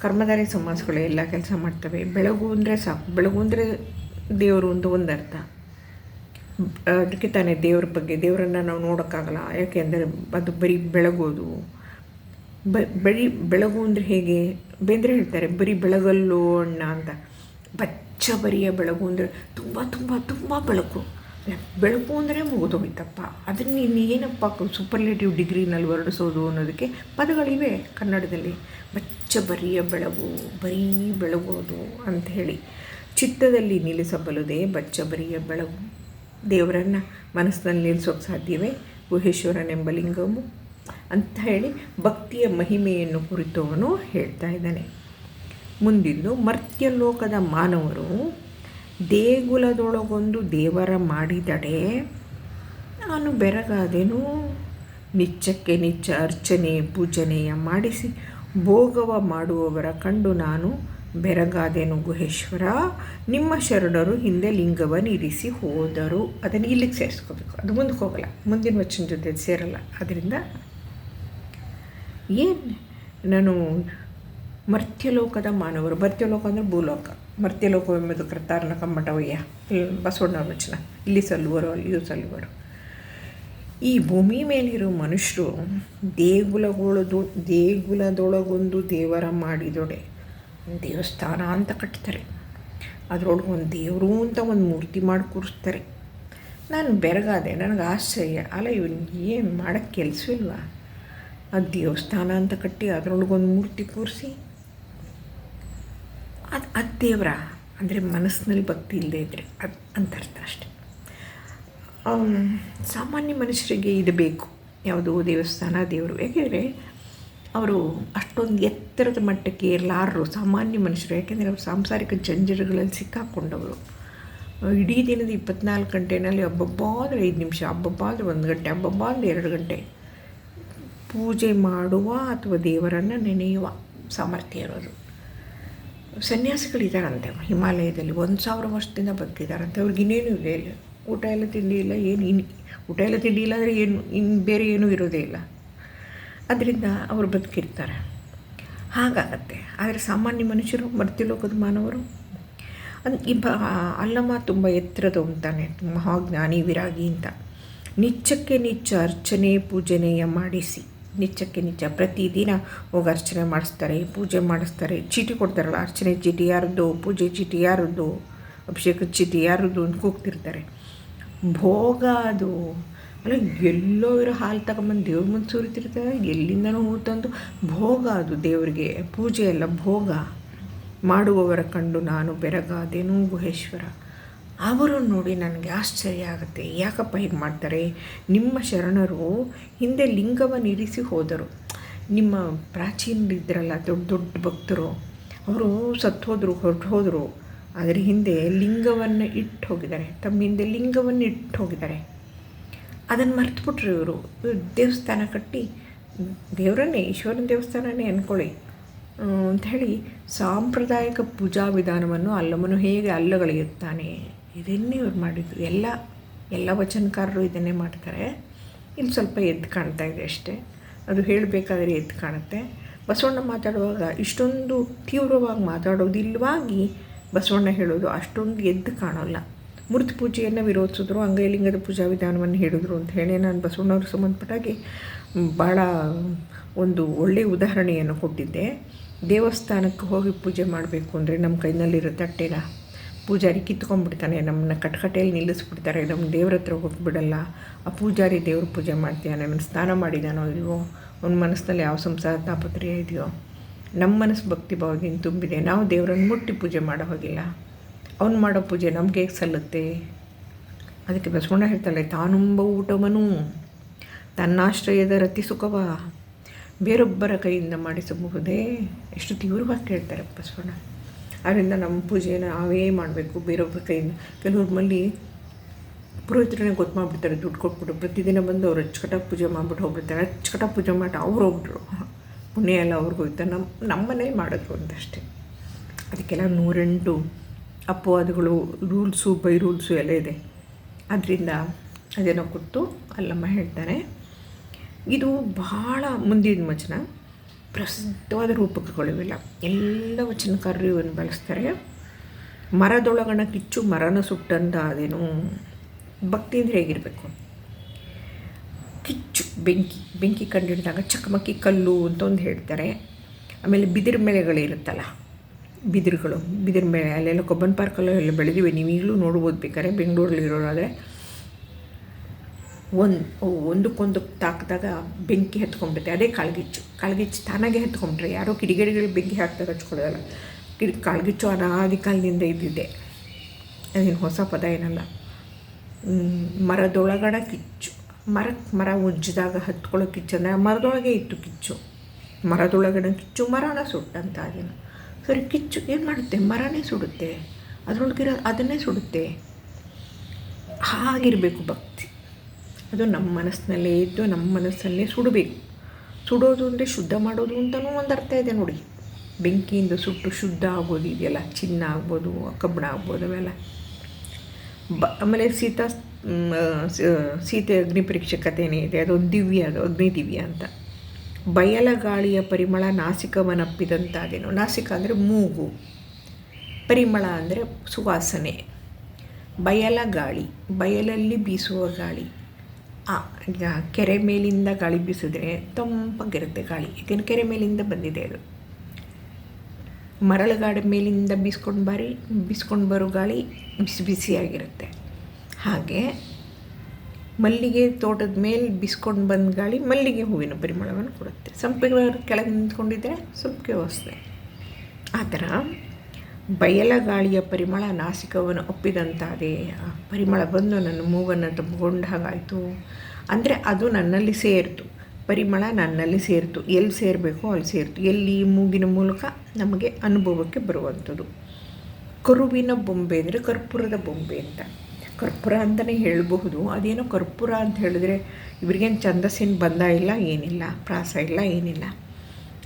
ಕರ್ಮಧಾರಿ ಸಮಾಸಗಳು ಎಲ್ಲ ಕೆಲಸ ಮಾಡ್ತವೆ. ಬೆಳಗು ಅಂದರೆ ಸಾಕು. ಬೆಳಗು ಅಂದರೆ ದೇವರು ಅಂತ ಒಂದರ್ಥ. ಅದಕ್ಕೆ ತಾನೇ ದೇವ್ರ ಬಗ್ಗೆ, ದೇವರನ್ನು ನಾವು ನೋಡೋಕ್ಕಾಗಲ್ಲ. ಯಾಕೆಂದರೆ ಅದು ಬರೀ ಬೆಳಗೋದು. ಬ, ಬರೀ ಬೆಳಗು ಅಂದರೆ ಹೇಗೆ? ಬೇಂದ್ರೆ ಹೇಳ್ತಾರೆ, ಬರೀ ಬೆಳಗಲ್ಲು ಅಣ್ಣ ಅಂತ. ಬಚ್ಚ ಬರಿಯ ಬೆಳಗು ಅಂದರೆ ತುಂಬ ತುಂಬ ತುಂಬ ಬೆಳಕು. ಬೆಳಕು ಅಂದರೆ ಮುಗಿದೋಯ್ತಪ್ಪ. ಅದನ್ನು ಇನ್ನು ಏನಪ್ಪ ಸೂಪರ್ಲೇಟಿವ್ ಡಿಗ್ರಿನಲ್ಲಿ ಹೊರಡಿಸೋದು ಅನ್ನೋದಕ್ಕೆ ಪದಗಳಿವೆ ಕನ್ನಡದಲ್ಲಿ. ಬಚ್ಚ ಬರಿಯ ಬೆಳಗು, ಬರೀ ಬೆಳಗೋದು ಅಂತ ಹೇಳಿ. ಚಿತ್ತದಲ್ಲಿ ನಿಲ್ಲಿಸಬಲ್ಲದೆ ಬಚ್ಚ ಬರಿಯ ಬೆಳಗು. ದೇವರನ್ನು ಮನಸ್ಸಿನಲ್ಲಿ ನಿಲ್ಲಿಸೋಕೆ ಸಾಧ್ಯವೇ? ಗುಹೇಶ್ವರನೆಂಬ ಲಿಂಗವು ಅಂತ ಹೇಳಿ ಭಕ್ತಿಯ ಮಹಿಮೆಯನ್ನು ಕುರಿತವನು ಹೇಳ್ತಾ ಇದ್ದಾನೆ. ಮುಂದಿದ್ದು ಮರ್ತ್ಯಲೋಕದ ಮಾನವರು ದೇಗುಲದೊಳಗೊಂದು ದೇವರ ಮಾಡಿದಡೆ. ನಾನು ಬೆರಗಾದೆನು, ನಿಚ್ಚಕ್ಕೆ ನಿಚ್ಚ ಅರ್ಚನೆ, ಪೂಜನೆಯ ಮಾಡಿಸಿ ಭೋಗವ ಮಾಡುವವರ ಕಂಡು ನಾನು ಬೆರಗಾದೆನು ಗುಹೇಶ್ವರ. ನಿಮ್ಮ ಶರಣರು ಹಿಂದೆ ಲಿಂಗವನ್ನು ಇರಿಸಿ ಹೋದರು. ಅದನ್ನು ಇಲ್ಲಿಗೆ ಸೇರಿಸ್ಕೋಬೇಕು. ಅದು ಮುಂದಕ್ಕೆ ಹೋಗಲ್ಲ. ಮುಂದಿನ ವಚನ ಜೊತೆ ಸೇರಲ್ಲ. ಅದರಿಂದ ಏನು? ನಾನು ಮರ್ತ್ಯಲೋಕದ ಮಾನವರು. ಮರ್ತ್ಯಲೋಕ ಅಂದರೆ ಭೂಲೋಕ. ಮರ್ತ್ಯಲೋಕವೆಂಬುದು ಕೃತಾರ್ನ ಕಮ್ಮಟವಯ್ಯ ಬಸವಣ್ಣ ವಚನ. ಇಲ್ಲಿ ಸಲ್ಲುವರು, ಅಲ್ಲಿಯೂ ಸಲ್ಲುವರು. ಈ ಭೂಮಿ ಮೇಲಿರೋ ಮನುಷ್ಯರು ದೇಗುಲಗಳದು, ದೇಗುಲದೊಳಗೊಂದು ದೇವರ ಮಾಡಿದೊಡೆ. ದೇವಸ್ಥಾನ ಅಂತ ಕಟ್ತಾರೆ ಅದರೊಳಗೊಂದು ದೇವರು ಅಂತ ಒಂದು ಮೂರ್ತಿ ಮಾಡಿ ಕೂರಿಸ್ತಾರೆ. ನಾನು ಬೆರಗಾದೆ. ನನಗೆ ಆಶ್ಚರ್ಯ. ಅಲ್ಲ ಇವನು ಏನು ಮಾಡೋಕ್ಕೆ ಕೆಲಸವಿಲ್ವಾ ಅದು ದೇವಸ್ಥಾನ ಅಂತ ಕಟ್ಟಿ ಅದರೊಳಗೊಂದು ಮೂರ್ತಿ ಕೂರಿಸಿ ಅದು ಅದು ದೇವರ, ಅಂದರೆ ಮನಸ್ಸಿನಲ್ಲಿ ಭಕ್ತಿ ಇಲ್ಲದೆ ಇದ್ದರೆ ಅದು ಅಂತ ಅರ್ಥ ಅಷ್ಟೆ. ಸಾಮಾನ್ಯ ಮನುಷ್ಯರಿಗೆ ಇದು ಬೇಕು, ಯಾವುದೋ ದೇವಸ್ಥಾನ, ದೇವರು. ಯಾಕೆಂದರೆ ಅವರು ಅಷ್ಟೊಂದು ಎತ್ತರದ ಮಟ್ಟಕ್ಕೆ ಏರಲಾರರು ಸಾಮಾನ್ಯ ಮನುಷ್ಯರು. ಯಾಕೆಂದರೆ ಅವರು ಸಾಂಸಾರಿಕ ಜಂಜರಗಳಲ್ಲಿ ಸಿಕ್ಕಾಕೊಂಡವರು. ಇಡೀ ದಿನದ ಇಪ್ಪತ್ನಾಲ್ಕು ಗಂಟೆನಲ್ಲಿ ಹಬ್ಬಬ್ಬ ಅಂದರೆ ಐದು ನಿಮಿಷ ಹಬ್ಬಬ್ಬ ಅಂದರೆ ಒಂದು ಗಂಟೆ ಹಬ್ಬಬ್ಬ ಆದರೆ ಎರಡು ಗಂಟೆ ಪೂಜೆ ಮಾಡುವ ಅಥವಾ ದೇವರನ್ನು ನೆನೆಯುವ ಸಾಮರ್ಥ್ಯ ಇರೋದು. ಸನ್ಯಾಸಿಗಳಿದ್ದಾರಂತೆ ಹಿಮಾಲಯದಲ್ಲಿ ಒಂದು ಸಾವಿರ ವರ್ಷದಿಂದ ಬದುಕಿದ್ದಾರಂತೆ ಅವ್ರಿಗೆ ಇನ್ನೇನು ಇಲ್ಲ ಇಲ್ಲ ಊಟ ಎಲ್ಲ ತಿಂಡಿ ಇಲ್ಲ, ಏನು ಇನ್ನು ಊಟ ಎಲ್ಲ ತಿಂಡಿ ಇಲ್ಲ ಅಂದರೆ ಏನು ಇನ್ನು ಬೇರೆ ಏನೂ ಇರೋದೇ ಇಲ್ಲ. ಅದರಿಂದ ಅವರು ಬದುಕಿರ್ತಾರೆ. ಹಾಗಾಗತ್ತೆ. ಆದರೆ ಸಾಮಾನ್ಯ ಮನುಷ್ಯರು ಮರ್ತಿಲೋಕದ ಮಾನವರು, ಅನ್ ಇಬ್ಬ ಅಲ್ಲಮ್ಮ ತುಂಬ ಎತ್ತರದ ಅಂತಾನೆ ಮಹಾಜ್ಞಾನಿ ವಿರಾಗಿ ಅಂತ. ನಿಚ್ಚಕ್ಕೆ ನಿಚ್ಚ ಅರ್ಚನೆ, ಪೂಜನೆಯ ಮಾಡಿಸಿ. ನಿಚ್ಚಕ್ಕೆ ನಿಚ್ಚ. ಪ್ರತಿದಿನ ಹೋಗಿ ಅರ್ಚನೆ ಮಾಡಿಸ್ತಾರೆ, ಪೂಜೆ ಮಾಡಿಸ್ತಾರೆ. ಚೀಟಿ ಕೊಡ್ತಾರಲ್ಲ, ಅರ್ಚನೆ ಚೀಟಿ ಯಾರದ್ದು? ಪೂಜೆ ಚೀಟಿ ಯಾರದ್ದು? ಅಭಿಷೇಕದ ಚೀಟಿ ಯಾರದ್ದು ಅಂತ ಕೂಗ್ತಿರ್ತಾರೆ. ಭೋಗ ಅದು. ಅಲ್ಲ, ಎಲ್ಲೋ ಇರೋ ಹಾಲು ತಗೊಂಬಂದು ದೇವ್ರ ಮುಂದೆ ಸುರಿತಿರ್ತಾರೆ, ಎಲ್ಲಿಂದನೂ ಹೂ ತಂದು ಭೋಗ ಅದು ದೇವರಿಗೆ. ಪೂಜೆ ಎಲ್ಲ ಭೋಗ. ಮಾಡುವವರ ಕಂಡು ನಾನು ಬೆರಗಾದೇನೂ ಗುಹೇಶ್ವರ ಅವರನ್ನು ನೋಡಿ ನನಗೆ ಆಶ್ಚರ್ಯ ಆಗುತ್ತೆ. ಯಾಕಪ್ಪ ಹೀಗೆ ಮಾಡ್ತಾರೆ? ನಿಮ್ಮ ಶರಣರು ಹಿಂದೆ ಲಿಂಗವನ್ನು ಇರಿಸಿ ಹೋದರು. ನಿಮ್ಮ ಪ್ರಾಚೀನರಿದ್ದರಲ್ಲ ದೊಡ್ಡ ದೊಡ್ಡ ಭಕ್ತರು, ಅವರು ಸತ್ತು ಹೋದರು, ಹೊರಟು ಹೋದರು ಅದರ ಹಿಂದೆ ಲಿಂಗವನ್ನು ಇಟ್ಟು ಹೋಗಿದ್ದಾರೆ. ತಮ್ಮ ಹಿಂದೆ ಲಿಂಗವನ್ನು ಇಟ್ಟು ಹೋಗಿದ್ದಾರೆ. ಅದನ್ನು ಮರೆತುಬಿಟ್ರು ಇವರು. ದೇವಸ್ಥಾನ ಕಟ್ಟಿ, ದೇವರನ್ನೇ, ಈಶ್ವರನ ದೇವಸ್ಥಾನನೇ ಅಂದ್ಕೊಳ್ಳಿ ಅಂಥೇಳಿ ಸಾಂಪ್ರದಾಯಿಕ ಪೂಜಾ ವಿಧಾನವನ್ನು ಅಲ್ಲಮನು ಹೇಗೆ ಅಲ್ಲಗಳೆಯುತ್ತಾನೆ? ಇದನ್ನೇ ಇವ್ರು ಮಾಡಿದ್ದು. ಎಲ್ಲ ಎಲ್ಲ ವಚನಕಾರರು ಇದನ್ನೇ ಮಾಡ್ತಾರೆ. ಇಲ್ಲಿ ಸ್ವಲ್ಪ ಎದ್ದು ಕಾಣ್ತಾ ಇದೆ ಅಷ್ಟೇ. ಅದು ಹೇಳಬೇಕಾದ್ರೆ ಎದ್ದು ಕಾಣುತ್ತೆ. ಬಸವಣ್ಣ ಮಾತಾಡುವಾಗ ಇಷ್ಟೊಂದು ತೀವ್ರವಾಗಿ ಮಾತಾಡೋದಿಲ್ವಾಗಿ ಬಸವಣ್ಣ ಹೇಳೋದು ಅಷ್ಟೊಂದು ಎದ್ದು ಕಾಣೋಲ್ಲ. ಮೃತ ಪೂಜೆಯನ್ನು ವಿರೋಧಿಸಿದ್ರು, ಅಂಗೈಲಿಂಗದ ಪೂಜಾ ವಿಧಾನವನ್ನು ಹೇಳಿದ್ರು ಅಂತ ಹೇಳಿ ನಾನು ಬಸವಣ್ಣವ್ರ ಸಂಬಂಧಪಟ್ಟಾಗಿ ಭಾಳ ಒಂದು ಒಳ್ಳೆಯ ಉದಾಹರಣೆಯನ್ನು ಕೊಟ್ಟಿದ್ದೆ. ದೇವಸ್ಥಾನಕ್ಕೆ ಹೋಗಿ ಪೂಜೆ ಮಾಡಬೇಕು ಅಂದರೆ ನಮ್ಮ ಕೈನಲ್ಲಿರೋ ತಟ್ಟೆನ ಪೂಜಾರಿ ಕಿತ್ಕೊಂಡ್ಬಿಡ್ತಾನೆ ನಮ್ಮನ್ನ ಕಟ್ಕಟೆಯಲ್ಲಿ ನಿಲ್ಲಿಸ್ಬಿಡ್ತಾರೆ ನಮ್ಮ ದೇವ್ರ ಹತ್ರ ಹೋಗ್ಬಿಡಲ್ಲ. ಆ ಪೂಜಾರಿ ದೇವ್ರ ಪೂಜೆ ಮಾಡ್ತೀಯಾನೆ ನನ್ನ ಸ್ನಾನ ಮಾಡಿದಾನೋ ಇಲ್ವೋ? ಅವ್ನ ಮನಸ್ಸಿನಲ್ಲಿ ಯಾವ ಸಂಸಾರ ತಾಪತ್ರೆಯ ಇದೆಯೋ? ನಮ್ಮ ಮನಸ್ಸು ಭಕ್ತಿ ಭಾವದಿಂದ ತುಂಬಿದೆ. ನಾವು ದೇವರನ್ನು ಮುಟ್ಟಿ ಪೂಜೆ ಮಾಡೋ ಹೋಗಿಲ್ಲ. ಅವ್ನು ಮಾಡೋ ಪೂಜೆ ನಮಗೆ ಹೇಗೆ ಸಲ್ಲುತ್ತೆ? ಅದಕ್ಕೆ ಬಸವಣ್ಣ ಹೇಳ್ತಾಳೆ, ತಾನುಂಬ ಊಟವನು. ತನ್ನಾಶ್ರಯದ ರತಿ ಸುಖವ. ಬೇರೊಬ್ಬರ ಕೈಯಿಂದ ಮಾಡಿಸಬಹುದೇ? ಎಷ್ಟು ತೀವ್ರವಾಗಿ ಕೇಳ್ತಾರೆ ಬಸವಣ್ಣ. ಅದರಿಂದ ನಮ್ಮ ಪೂಜೆನ ನಾವೇ ಮಾಡಬೇಕು ಬೇರೊಬ್ಬರ ಕೈಯಿಂದ. ಕೆಲವ್ರ ಮಲ್ಲಿ ಪುರೋಹಿತರನ್ನೇ ಗೊತ್ತು ಮಾಡಿಬಿಡ್ತಾರೆ, ದುಡ್ಡು ಕೊಟ್ಬಿಟ್ಟು. ಪ್ರತಿದಿನ ಬಂದು ಅವ್ರು ಅಚ್ಚುಕಟ್ಟಾಗಿ ಪೂಜೆ ಮಾಡಿಬಿಟ್ಟು ಹೋಗ್ಬಿಡ್ತಾರೆ. ಅಚ್ಚುಕಟ್ಟಾಗಿ ಪೂಜೆ ಮಾಡಿ ಅವ್ರು ಹೋಗ್ಬಿಟ್ರು. ಪುಣ್ಯ ಎಲ್ಲ ಅವ್ರಿಗೆ ಹೋಯ್ತು. ನಮ್ಮ, ನಮ್ಮನೇ ಮಾಡೋದು ಅಂತಷ್ಟೇ ಅದಕ್ಕೆಲ್ಲ ನೂರೆಂಟು ಅಪವಾದಗಳು, ರೂಲ್ಸು, ಬೈ ರೂಲ್ಸು ಎಲ್ಲ ಇದೆ. ಅದರಿಂದ ಅದೇನೋ ಕೊಟ್ಟು ಅಲ್ಲಮ್ಮ ಹೇಳ್ತಾರೆ. ಇದು ಬಹಳ ಮುಂದಿನ ವಚನ. ಪ್ರಸಿದ್ಧವಾದ ರೂಪಕಗಳಿವೆಲ್ಲ. ಎಲ್ಲ ವಚನಕಾರರು ಇವನ್ನು ಬಳಸ್ತಾರೆ. ಮರದೊಳಗಣ ಕಿಚ್ಚು ಮರನ ಸುಟ್ಟಂತ ಅದೇನು ಭಕ್ತಿ ಅಂದರೆ ಹೇಗಿರಬೇಕು? ಕಿಚ್ಚು, ಬೆಂಕಿ ಬೆಂಕಿ ಕಂಡಿಡಿದಾಗ ಚಕಮಕಿ, ಕಲ್ಲು ಅಂತ ಒಂದು ಹೇಳ್ತಾರೆ. ಆಮೇಲೆ ಬಿದಿರು ಮೇಲೆಗಳಿರುತ್ತಲ್ಲ ಬಿದಿರುಗಳು, ಬಿದಿರು ಮೇಲೆ, ಅಲ್ಲೆಲ್ಲ ಕೊಬ್ಬನ್ ಪಾರ್ಕಲ್ಲೂ ಎಲ್ಲ ಬೆಳೆದಿವೆ ನೀವು ಈಗಲೂ ನೋಡ್ಬೋದು ಬೇಕಾದ್ರೆ ಬೆಂಗಳೂರಲ್ಲಿ ಇರೋರಾದರೆ ಒಂದು ಒಂದಕ್ಕೊಂದು ತಾಕಿದಾಗ ಬೆಂಕಿ ಹತ್ಕೊಂಡ್ಬಿಡುತ್ತೆ ಅದೇ ಕಾಳ್ಗಿಚ್ಚು ಕಾಳ್ಗಿಚ್ಚು ತಾನಾಗೆ ಹತ್ಕೊಂಡ್ರೆ. ಯಾರೋ ಕಿಡಿಗೇಡಿಗಳು ಬೆಂಕಿ ಹಾಕ್ದಾಗ ಹಚ್ಕೊಳ್ಳೋದಲ್ಲ. ಕಿಡಿ ಕಾಳ್ಗಿಚ್ಚು ಅನಾದಿ ಕಾಲದಿಂದ ಇದ್ದಿದ್ದೆ. ಅದೇನು ಹೊಸ ಪದ ಏನಲ್ಲ. ಮರದೊಳಗಡೆ ಕಿಚ್ಚು. ಮರ ಮರ ಉಜ್ಜಿದಾಗ ಹತ್ಕೊಳ್ಳೋ ಕಿಚ್ಚು ಅಂದರೆ ಮರದೊಳಗೆ ಇತ್ತು ಕಿಚ್ಚು. ಮರದೊಳಗಡೆ ಕಿಚ್ಚು, ಮರನ ಸುಟ್ಟಂತ ಅದೇನು ಸರಿ, ಕಿಚ್ಚು ಏನು ಮಾಡುತ್ತೆ? ಮರನೇ ಸುಡುತ್ತೆ. ಅದರೊಳಗಿರೋ ಅದನ್ನೇ ಸುಡುತ್ತೆ. ಹಾಗಿರಬೇಕು ಭಕ್ತಿ. ಅದು ನಮ್ಮ ಮನಸ್ಸಿನಲ್ಲೇ ಇದ್ದು ನಮ್ಮ ಮನಸ್ಸಲ್ಲೇ ಸುಡಬೇಕು. ಸುಡೋದು ಅಂದರೆ ಶುದ್ಧ ಮಾಡೋದು ಅಂತಲೂ ಒಂದು ಅರ್ಥ ಇದೆ ನೋಡಿ. ಬೆಂಕಿಯಿಂದ ಸುಟ್ಟು ಶುದ್ಧ ಆಗೋದು ಇದೆಯಲ್ಲ, ಚಿನ್ನ ಆಗ್ಬೋದು, ಕಬ್ಬಣ ಆಗ್ಬೋದು ಅವೆಲ್ಲ. ಬ, ಆಮೇಲೆ ಸೀತಾ ಸೀತೆ ಅಗ್ನಿ ಕಥೆನೇ ಇದೆ ಅದೊಂದು ದಿವ್ಯ, ಅದು ಅಗ್ನಿ ದಿವ್ಯ ಅಂತ. ಬಯಲ ಗಾಳಿಯ ಪರಿಮಳ ನಾಸಿಕವನಪ್ಪಿದಂತಾದೇನು ನಾಸಿಕ ಅಂದರೆ ಮೂಗು. ಪರಿಮಳ ಅಂದರೆ ಸುವಾಸನೆ. ಬಯಲ ಗಾಳಿ ಬಯಲಲ್ಲಿ ಬೀಸುವ ಗಾಳಿ. ಕೆರೆ ಮೇಲಿಂದ ಗಾಳಿ ಬೀಸಿದ್ರೆ ತಂಪಾಗಿರುತ್ತೆ ಗಾಳಿ. ಯಾಕೆಂದ್ರೆ ಕೆರೆ ಮೇಲಿಂದ ಬಂದಿದೆ ಅದು? ಮರಳುಗಾಡ ಮೇಲಿಂದ ಬೀಸ್ಕೊಂಡು ಬಾರಿ, ಬೀಸ್ಕೊಂಡು ಬರೋ ಗಾಳಿ ಬಿಸಿ ಬಿಸಿಯಾಗಿರುತ್ತೆ. ಹಾಗೆ ಮಲ್ಲಿಗೆ ತೋಟದ ಮೇಲೆ ಬಿಸ್ಕೊಂಡು ಬಂದ ಗಾಳಿ ಮಲ್ಲಿಗೆ ಹೂವಿನ ಪರಿಮಳವನ್ನು ಕೊಡುತ್ತೆ. ಸಂಪಿಗೆ ಕೆಳಗೆ ನಿಂತ್ಕೊಂಡಿದ್ದರೆ ಸಂಪಿಗೆ ವಾಸನೆ ಆ ಥರ ಬಯಲ ಗಾಳಿಯ ಪರಿಮಳ ನಾಸಿಕವನ್ನು ಒಪ್ಪಿದಂತಾದೆ. ಆ ಪರಿಮಳ ಬಂದು ನನ್ನ ಮೂವನ್ನು ತುಂಬಿಕೊಂಡ ಹಾಗಾಯಿತು. ಅಂದರೆ ಅದು ನನ್ನಲ್ಲಿ ಸೇರಿತು. ಪರಿಮಳ ನನ್ನಲ್ಲಿ ಸೇರಿತು. ಎಲ್ಲಿ ಸೇರಬೇಕೋ ಅಲ್ಲಿ ಸೇರಿತು. ಎಲ್ಲಿ? ಮೂಗಿನ ಮೂಲಕ ನಮಗೆ ಅನುಭವಕ್ಕೆ ಬರುವಂಥದ್ದು. ಕರುವಿನ ಬೊಂಬೆ ಅಂದರೆ ಕರ್ಪೂರದ ಬೊಂಬೆ ಅಂತ. ಕರ್ಪೂರ ಅಂತಲೇ ಹೇಳಬಹುದು. ಅದೇನೋ ಕರ್ಪೂರ ಅಂತ ಹೇಳಿದ್ರೆ ಇವ್ರಿಗೇನು ಛಂದಸ್ಸಿನ ಬಂಧ ಇಲ್ಲ, ಏನಿಲ್ಲ, ಪ್ರಾಸ ಇಲ್ಲ, ಏನಿಲ್ಲ.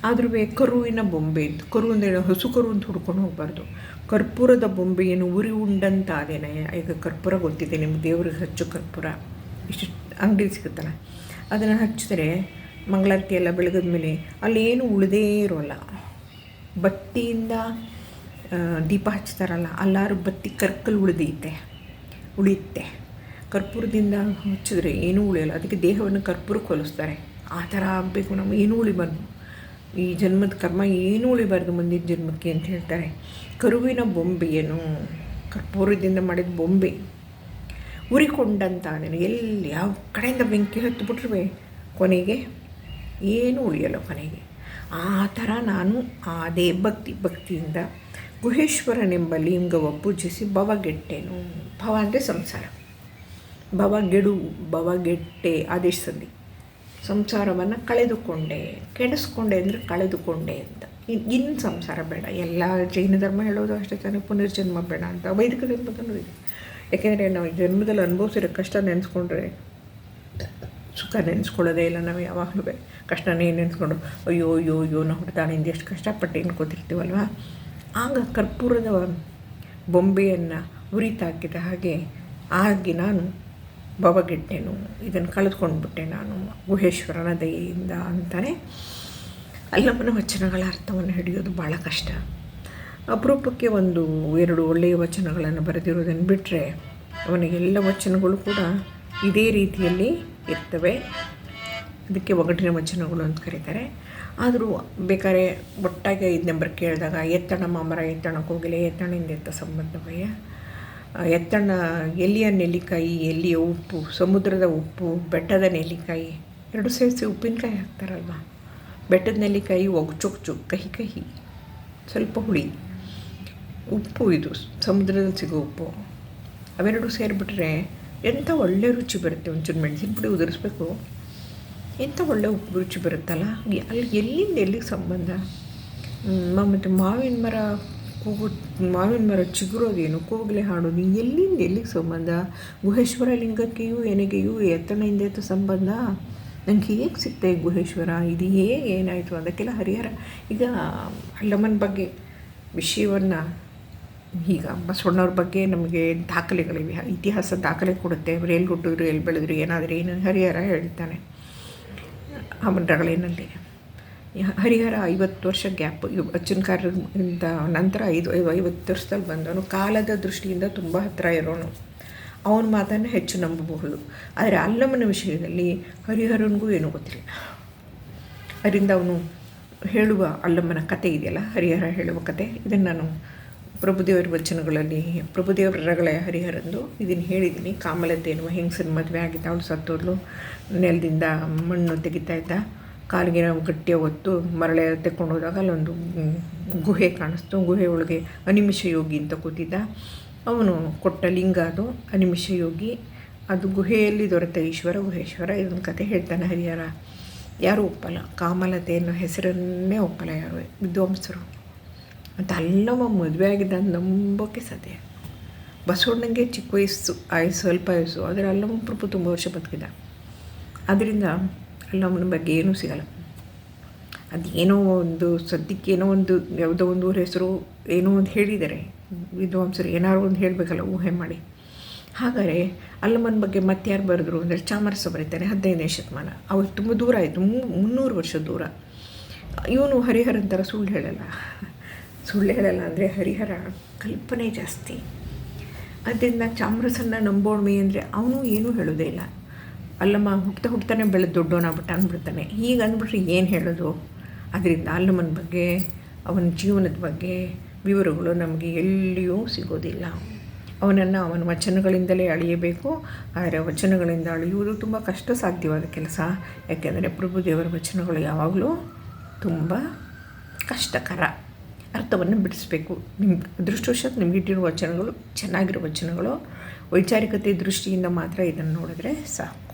ಆದ್ರೂ ಕರುವಿನ ಬೊಂಬೆ ಇತ್ತು ಕರು ಅಂದರೆ ಹಸು ಕರು ಅಂತ ಹುಡ್ಕೊಂಡು ಹೋಗಬಾರ್ದು. ಕರ್ಪೂರದ ಬೊಂಬೆಯನ್ನು ಉರಿ ಉಂಡಂತ ಅದೇನೆ ಈಗ ಕರ್ಪೂರ ಗೊತ್ತಿದೆ ನಿಮ್ಮ ದೇವ್ರಿಗೆ ಹಚ್ಚು ಕರ್ಪೂರ. ಇಷ್ಟು ಅಂಗಡಿ ಸಿಗುತ್ತಲ್ಲ, ಅದನ್ನು ಹಚ್ಚಿದ್ರೆ ಮಂಗಳಾರತಿ ಎಲ್ಲ ಬೆಳಗಿದ ಮೇಲೆ ಏನು ಉಳಿದೇ ಇರೋಲ್ಲ. ಬತ್ತಿಯಿಂದ ದೀಪ ಹಚ್ತಾರಲ್ಲ, ಅಲ್ಲಾರು ಬತ್ತಿ ಕರ್ಕಲ್ ಉಳಿದೈತೆ, ಉಳಿಯುತ್ತೆ. ಕರ್ಪೂರದಿಂದ ಹಚ್ಚಿದ್ರೆ ಏನೂ ಉಳಿಯಲ್ಲ, ಅದಕ್ಕೆ ದೇಹವನ್ನು ಕರ್ಪೂರಕ್ಕೆ ಹೋಲಿಸ್ತಾರೆ. ಆ ಥರ ಆಗಬೇಕು, ನಮಗೆ ಏನೂ ಉಳಿಬಾರ್ದು ಈ ಜನ್ಮದ ಕರ್ಮ ಏನೂ ಉಳಿಬಾರ್ದು ಮುಂದಿನ ಜನ್ಮಕ್ಕೆ ಅಂತ ಹೇಳ್ತಾರೆ. ಕರುವಿನ ಬೊಂಬೆಯನ್ನು ಕರ್ಪೂರದಿಂದ ಮಾಡಿದ ಬೊಂಬೆ. ಉರಿಕೊಂಡಂತ ಅದನ್ನು ಎಲ್ಲಿ? ಯಾವ ಕಡೆಯಿಂದ ಬೆಂಕಿ ಹತ್ತು ಕೊನೆಗೆ? ಏನೂ ಉಳಿಯಲ್ಲ ಕೊನೆಗೆ. ಆ ಥರ ನಾನು ಅದೇ ಭಕ್ತಿ ಭಕ್ತಿಯಿಂದ ಗುಹೇಶ್ವರನೆಂಬ ಲಿಂಗವ ಪೂಜಿಸಿ ಭವಗೆಟ್ಟೆನು. ಭವ ಅಂದರೆ ಸಂಸಾರ. ಭವಗೆಡು, ಭವಗೆಟ್ಟೆ ಆದೇಶ ಸಂಧಿ. ಸಂಸಾರವನ್ನು ಕಳೆದುಕೊಂಡೆ, ಕೆಡಿಸ್ಕೊಂಡೆ ಅಂದರೆ ಕಳೆದುಕೊಂಡೆ ಅಂತ. ಇನ್ನು ಸಂಸಾರ ಬೇಡ. ಎಲ್ಲ ಜೈನ ಧರ್ಮ ಹೇಳೋದು ಅಷ್ಟೇ ತಾನೇ, ಪುನರ್ಜನ್ಮ ಬೇಡ ಅಂತ. ವೈದಿಕ ಧರ್ಮದಲ್ಲೂ ಇದೆ. ಯಾಕೆಂದರೆ ನಾವು ಜನ್ಮದಲ್ಲಿ ಅನುಭವಿಸಿರೋ ಕಷ್ಟ ನೆನೆಸ್ಕೊಂಡ್ರೆ ಸುಖ ನೆನೆಸ್ಕೊಳ್ಳೋದೇ ಇಲ್ಲ ನಾವು ಯಾವಾಗಲೂ ಕಷ್ಟನೇ ನೆನೆಸ್ಕೊಂಡು, ಅಯ್ಯೋ ಅಯ್ಯೋ ಅಯ್ಯೋ, ನಾವು ಹುಡ್ತಾಣಿಂದ ಎಷ್ಟು ಕಷ್ಟಪಟ್ಟು ಏನು ಆಗ ಕರ್ಪೂರದ ಬೊಂಬೆಯನ್ನು ಉರಿತಾಕಿದ ಹಾಗೆ ಆಗಿ ನಾನು ಭವಗೆಟ್ಟೆನು. ಇದನ್ನು ಕಳೆದುಕೊಂಡ್ಬಿಟ್ಟೆ ನಾನು ಗುಹೇಶ್ವರನ ದಯೆಯಿಂದ ಅಂತಾನೆ. ಅಲ್ಲಮ್ಮನ ವಚನಗಳ ಅರ್ಥವನ್ನು ಹಿಡಿಯೋದು ಭಾಳ ಕಷ್ಟ. ಅಪರೂಪಕ್ಕೆ ಒಂದು ಎರಡು ಒಳ್ಳೆಯ ವಚನಗಳನ್ನು ಬರೆದಿರೋದನ್ನು ಬಿಟ್ಟರೆ ಅವನಿಗೆಲ್ಲ ವಚನಗಳು ಕೂಡ ಇದೇ ರೀತಿಯಲ್ಲಿ ಇರ್ತವೆ. ಅದಕ್ಕೆ ಒಗಟಿನ ವಚನಗಳು ಅಂತ ಕರೀತಾರೆ. ಆದರೂ ಬೇಕಾದ್ರೆ ಒಟ್ಟಾಗಿ ಐದು ನಂಬರ್ ಕೇಳಿದಾಗ ಎತ್ತಣ ಮಾಮರ ಎತ್ತಣ ಕೋಗಿಲೆ ಎತ್ತಣಿಂದ ಎತ್ತ ಸಂಬಂಧವಯ್ಯ ಎತ್ತಣ ಎಲ್ಲಿಯ ನೆಲ್ಲಿಕಾಯಿ, ಎಲ್ಲಿಯ ಉಪ್ಪು, ಸಮುದ್ರದ ಉಪ್ಪು, ಬೆಟ್ಟದ ನೆಲ್ಲಿಕಾಯಿ, ಎರಡು ಸೇರಿಸಿ ಉಪ್ಪಿನಕಾಯಿ ಹಾಕ್ತಾರಲ್ವ? ಬೆಟ್ಟದ ನೆಲ್ಲಿಕಾಯಿ ಒಗ್ಚೊಗ್ಚು ಕಹಿ ಕಹಿ, ಸ್ವಲ್ಪ ಹುಳಿ. ಉಪ್ಪು ಇದು, ಸಮುದ್ರದಲ್ಲಿ ಸಿಗೋ ಉಪ್ಪು. ಅವೆರಡು ಸೇರಿಬಿಟ್ರೆ ಎಂಥ ಒಳ್ಳೆ ರುಚಿ ಬರುತ್ತೆ ಒಂಚೂರು ಮೆಣಸಿನ ಪುಡಿ ಉದುರಿಸ್ಬೇಕು. ಎಂಥ ಒಳ್ಳೆ ಉಪ್ಪು ರುಚಿ ಬರುತ್ತಲ್ಲ? ಅಲ್ಲಿ ಎಲ್ಲಿಂದ ಎಲ್ಲಿಗೆ ಸಂಬಂಧ? ಮತ್ತು ಮಾವಿನ ಮರ ಕೂಗು ಮಾವಿನ ಮರ ಚಿಗುರೋದೇನು ಕೂಗಲೆ ಹಾಡೋದು ಎಲ್ಲಿಂದ ಎಲ್ಲಿಗೆ ಸಂಬಂಧ? ಗುಹೇಶ್ವರ ಲಿಂಗಕ್ಕೆಯೂ ಎನಗೆಯೂ ಎತ್ತಣೆಯಿಂದ ಎತ್ತ ಸಂಬಂಧ? ನಂಗೆ ಹೇಗೆ ಸಿಗ್ತಾ ಗುಹೇಶ್ವರ? ಇದು ಹೇಗೆ ಏನಾಯಿತು ಅದಕ್ಕೆಲ್ಲ ಹರಿಹರ. ಈಗ ಅಲ್ಲಮ್ಮನ ಬಗ್ಗೆ ವಿಷಯವನ್ನು ಈಗ ಬಸವಣ್ಣವ್ರ ಬಗ್ಗೆ ನಮಗೆ ದಾಖಲೆಗಳಿವೆ. ಇತಿಹಾಸ ದಾಖಲೆ ಕೊಡುತ್ತೆ. ಎಲ್ಲಿ ಹುಟ್ಟಿದ್ರು, ಎಲ್ಲಿ ಬೆಳೆದ್ರು, ಏನಾದರೂ ಏನು ಹರಿಹರ ಹೇಳ್ತಾನೆ. ಅಮರಗಳಿನಲ್ಲಿ ಹರಿಹರ ಐವತ್ತು ವರ್ಷ ಗ್ಯಾಪ್. ಅಚ್ಚನ ಕಾರ್ಯದಿಂದ ನಂತರ ಐದು ಐವತ್ತು ವರ್ಷದಲ್ಲಿ ಬಂದವನು. ಕಾಲದ ದೃಷ್ಟಿಯಿಂದ ತುಂಬ ಹತ್ತಿರ ಇರೋನು. ಅವನ ಮಾತನ್ನು ಹೆಚ್ಚು ನಂಬಬಹುದು. ಆದರೆ ಅಲ್ಲಮ್ಮನ ವಿಷಯದಲ್ಲಿ ಹರಿಹರನಿಗೂ ಏನೂ ಗೊತ್ತಿಲ್ಲ. ಅದರಿಂದ ಅವನು ಹೇಳುವ ಅಲ್ಲಮ್ಮನ ಕತೆ ಇದೆಯಲ್ಲ, ಹರಿಹರ ಹೇಳುವ ಕತೆ, ಇದನ್ನು ನಾನು ಪ್ರಭುದೇವರ ವಚನಗಳಲ್ಲಿ, ಪ್ರಭುದೇವರ ರಗಳೆ ಹರಿಹರಂದು ಇದನ್ನು ಹೇಳಿದ್ದೀನಿ. ಕಾಮಲತೆ ಎನ್ನುವ ಹೆಂಗಸನ ಮದುವೆ ಆಗಿದ್ದ, ಅವಳು ಸತ್ತೋದ್ಲು. ನೆಲದಿಂದ ಮಣ್ಣು ತೆಗಿತಾ ಇದ್ದ. ಕಾಲಿಗೆ ನಾವು ಗಟ್ಟಿಯ ಹೊತ್ತು ಮರಳೆ ತೆಕ್ಕೊಂಡು ಹೋದಾಗ ಅಲ್ಲೊಂದು ಗುಹೆ ಕಾಣಿಸ್ತು. ಗುಹೆ ಒಳಗೆ ಅನಿಮಿಷ ಯೋಗಿ ಅಂತ ಕೂತಿದ್ದ. ಅವನು ಕೊಟ್ಟ ಲಿಂಗ ಅದು, ಅನಿಮಿಷ ಯೋಗಿ. ಅದು ಗುಹೆಯಲ್ಲಿ ದೊರೆತ ಈಶ್ವರ, ಗುಹೇಶ್ವರ. ಇದೊಂದು ಕತೆ ಹೇಳ್ತಾನೆ ಹರಿಹರ. ಯಾರೂ ಒಪ್ಪಲ್ಲ. ಕಾಮಲತೆ ಅನ್ನೋ ಹೆಸರನ್ನೇ ಒಪ್ಪಲ್ಲ ಯಾರು? ವಿದ್ವಾಂಸರು. ಮತ್ತು ಅಲ್ಲವ ಮದುವೆ ಆಗಿದ್ದ ಅಂತ ನಂಬೋಕ್ಕೆ ಸಾಧ್ಯ. ಬಸವಣ್ಣಂಗೆ ಚಿಕ್ಕ ವಯಸ್ಸು, ಆಯಸ್ಸು, ಸ್ವಲ್ಪ ವಯಸ್ಸು. ಆದರೆ ಅಲ್ಲಮ್ಮ ಪ್ರಭು ತುಂಬ ವರ್ಷ ಬದುಕಿದ. ಅದರಿಂದ ಅಲ್ಲಮ್ಮನ ಬಗ್ಗೆ ಏನೂ ಸಿಗಲ್ಲ. ಅದೇನೋ ಒಂದು ಸದ್ಯಕ್ಕೆ ಏನೋ ಒಂದು ಯಾವುದೋ ಒಂದು ಹೆಸರು ಏನೋ ಒಂದು ಹೇಳಿದ್ದಾರೆ. ವಿದ್ವಾಂಸರು ಏನಾದ್ರು ಒಂದು ಹೇಳಬೇಕಲ್ಲ, ಊಹೆ ಮಾಡಿ. ಹಾಗಾದರೆ ಅಲ್ಲಮ್ಮನ ಬಗ್ಗೆ ಮತ್ತೆ ಯಾರು ಬರೆದ್ರು ಅಂದರೆ ಚಾಮರಸ ಬರೀತಾರೆ ಹದಿನೈದನೇ ಶತಮಾನ. ಅವ್ರು ತುಂಬ ದೂರ ಆಯಿತು ಮುನ್ನೂರು ವರ್ಷ ದೂರ. ಇವನು ಹರಿಹರಂತರ ಸುಳ್ಳು ಹೇಳಲ್ಲ. ಸುಳ್ಳು ಹೇಳಲ್ಲ ಅಂದರೆ ಹರಿಹರ ಕಲ್ಪನೆ ಜಾಸ್ತಿ. ಅದರಿಂದ ಚಾಮರಸನ್ನ ನಂಬೋಣ್ಮೆ ಅಂದರೆ ಅವನು ಏನೂ ಹೇಳೋದೇ ಇಲ್ಲ. ಅಲ್ಲಮ್ಮ ಹುಟ್ತಾ ಹುಟ್ತಾನೆ ಬೆಳೆದು ದೊಡ್ಡವನಾಗ್ಬಿಟ್ಟು ಅಂದ್ಬಿಡ್ತಾನೆ ಈಗ ಅಂದ್ಬಿಟ್ರೆ ಏನು ಹೇಳೋದು? ಅದರಿಂದ ಅಲ್ಲಮ್ಮನ ಬಗ್ಗೆ, ಅವನ ಜೀವನದ ಬಗ್ಗೆ ವಿವರಗಳು ನಮಗೆ ಎಲ್ಲಿಯೂ ಸಿಗೋದಿಲ್ಲ. ಅವನನ್ನು ಅವನ ವಚನಗಳಿಂದಲೇ ಅಳಿಯಬೇಕು. ಆದರೆ ವಚನಗಳಿಂದ ಅಳಿಯುವುದು ತುಂಬ ಕಷ್ಟ ಸಾಧ್ಯವಾದ ಕೆಲಸ. ಯಾಕೆಂದರೆ ಪ್ರಭುದೇವರ ವಚನಗಳು ಯಾವಾಗಲೂ ತುಂಬ ಕಷ್ಟಕರ. ಅರ್ಥವನ್ನು ಬಿಡಿಸ್ಬೇಕು. ನಿಮ್ಮ ಅದೃಷ್ಟವಶಾತ್ ನಿಮಗಿಟ್ಟಿರುವ ವಚನಗಳು ಚೆನ್ನಾಗಿರೋ ವಚನಗಳು. ವೈಚಾರಿಕತೆ ದೃಷ್ಟಿಯಿಂದ ಮಾತ್ರ ಇದನ್ನು ನೋಡಿದ್ರೆ ಸಾಕು.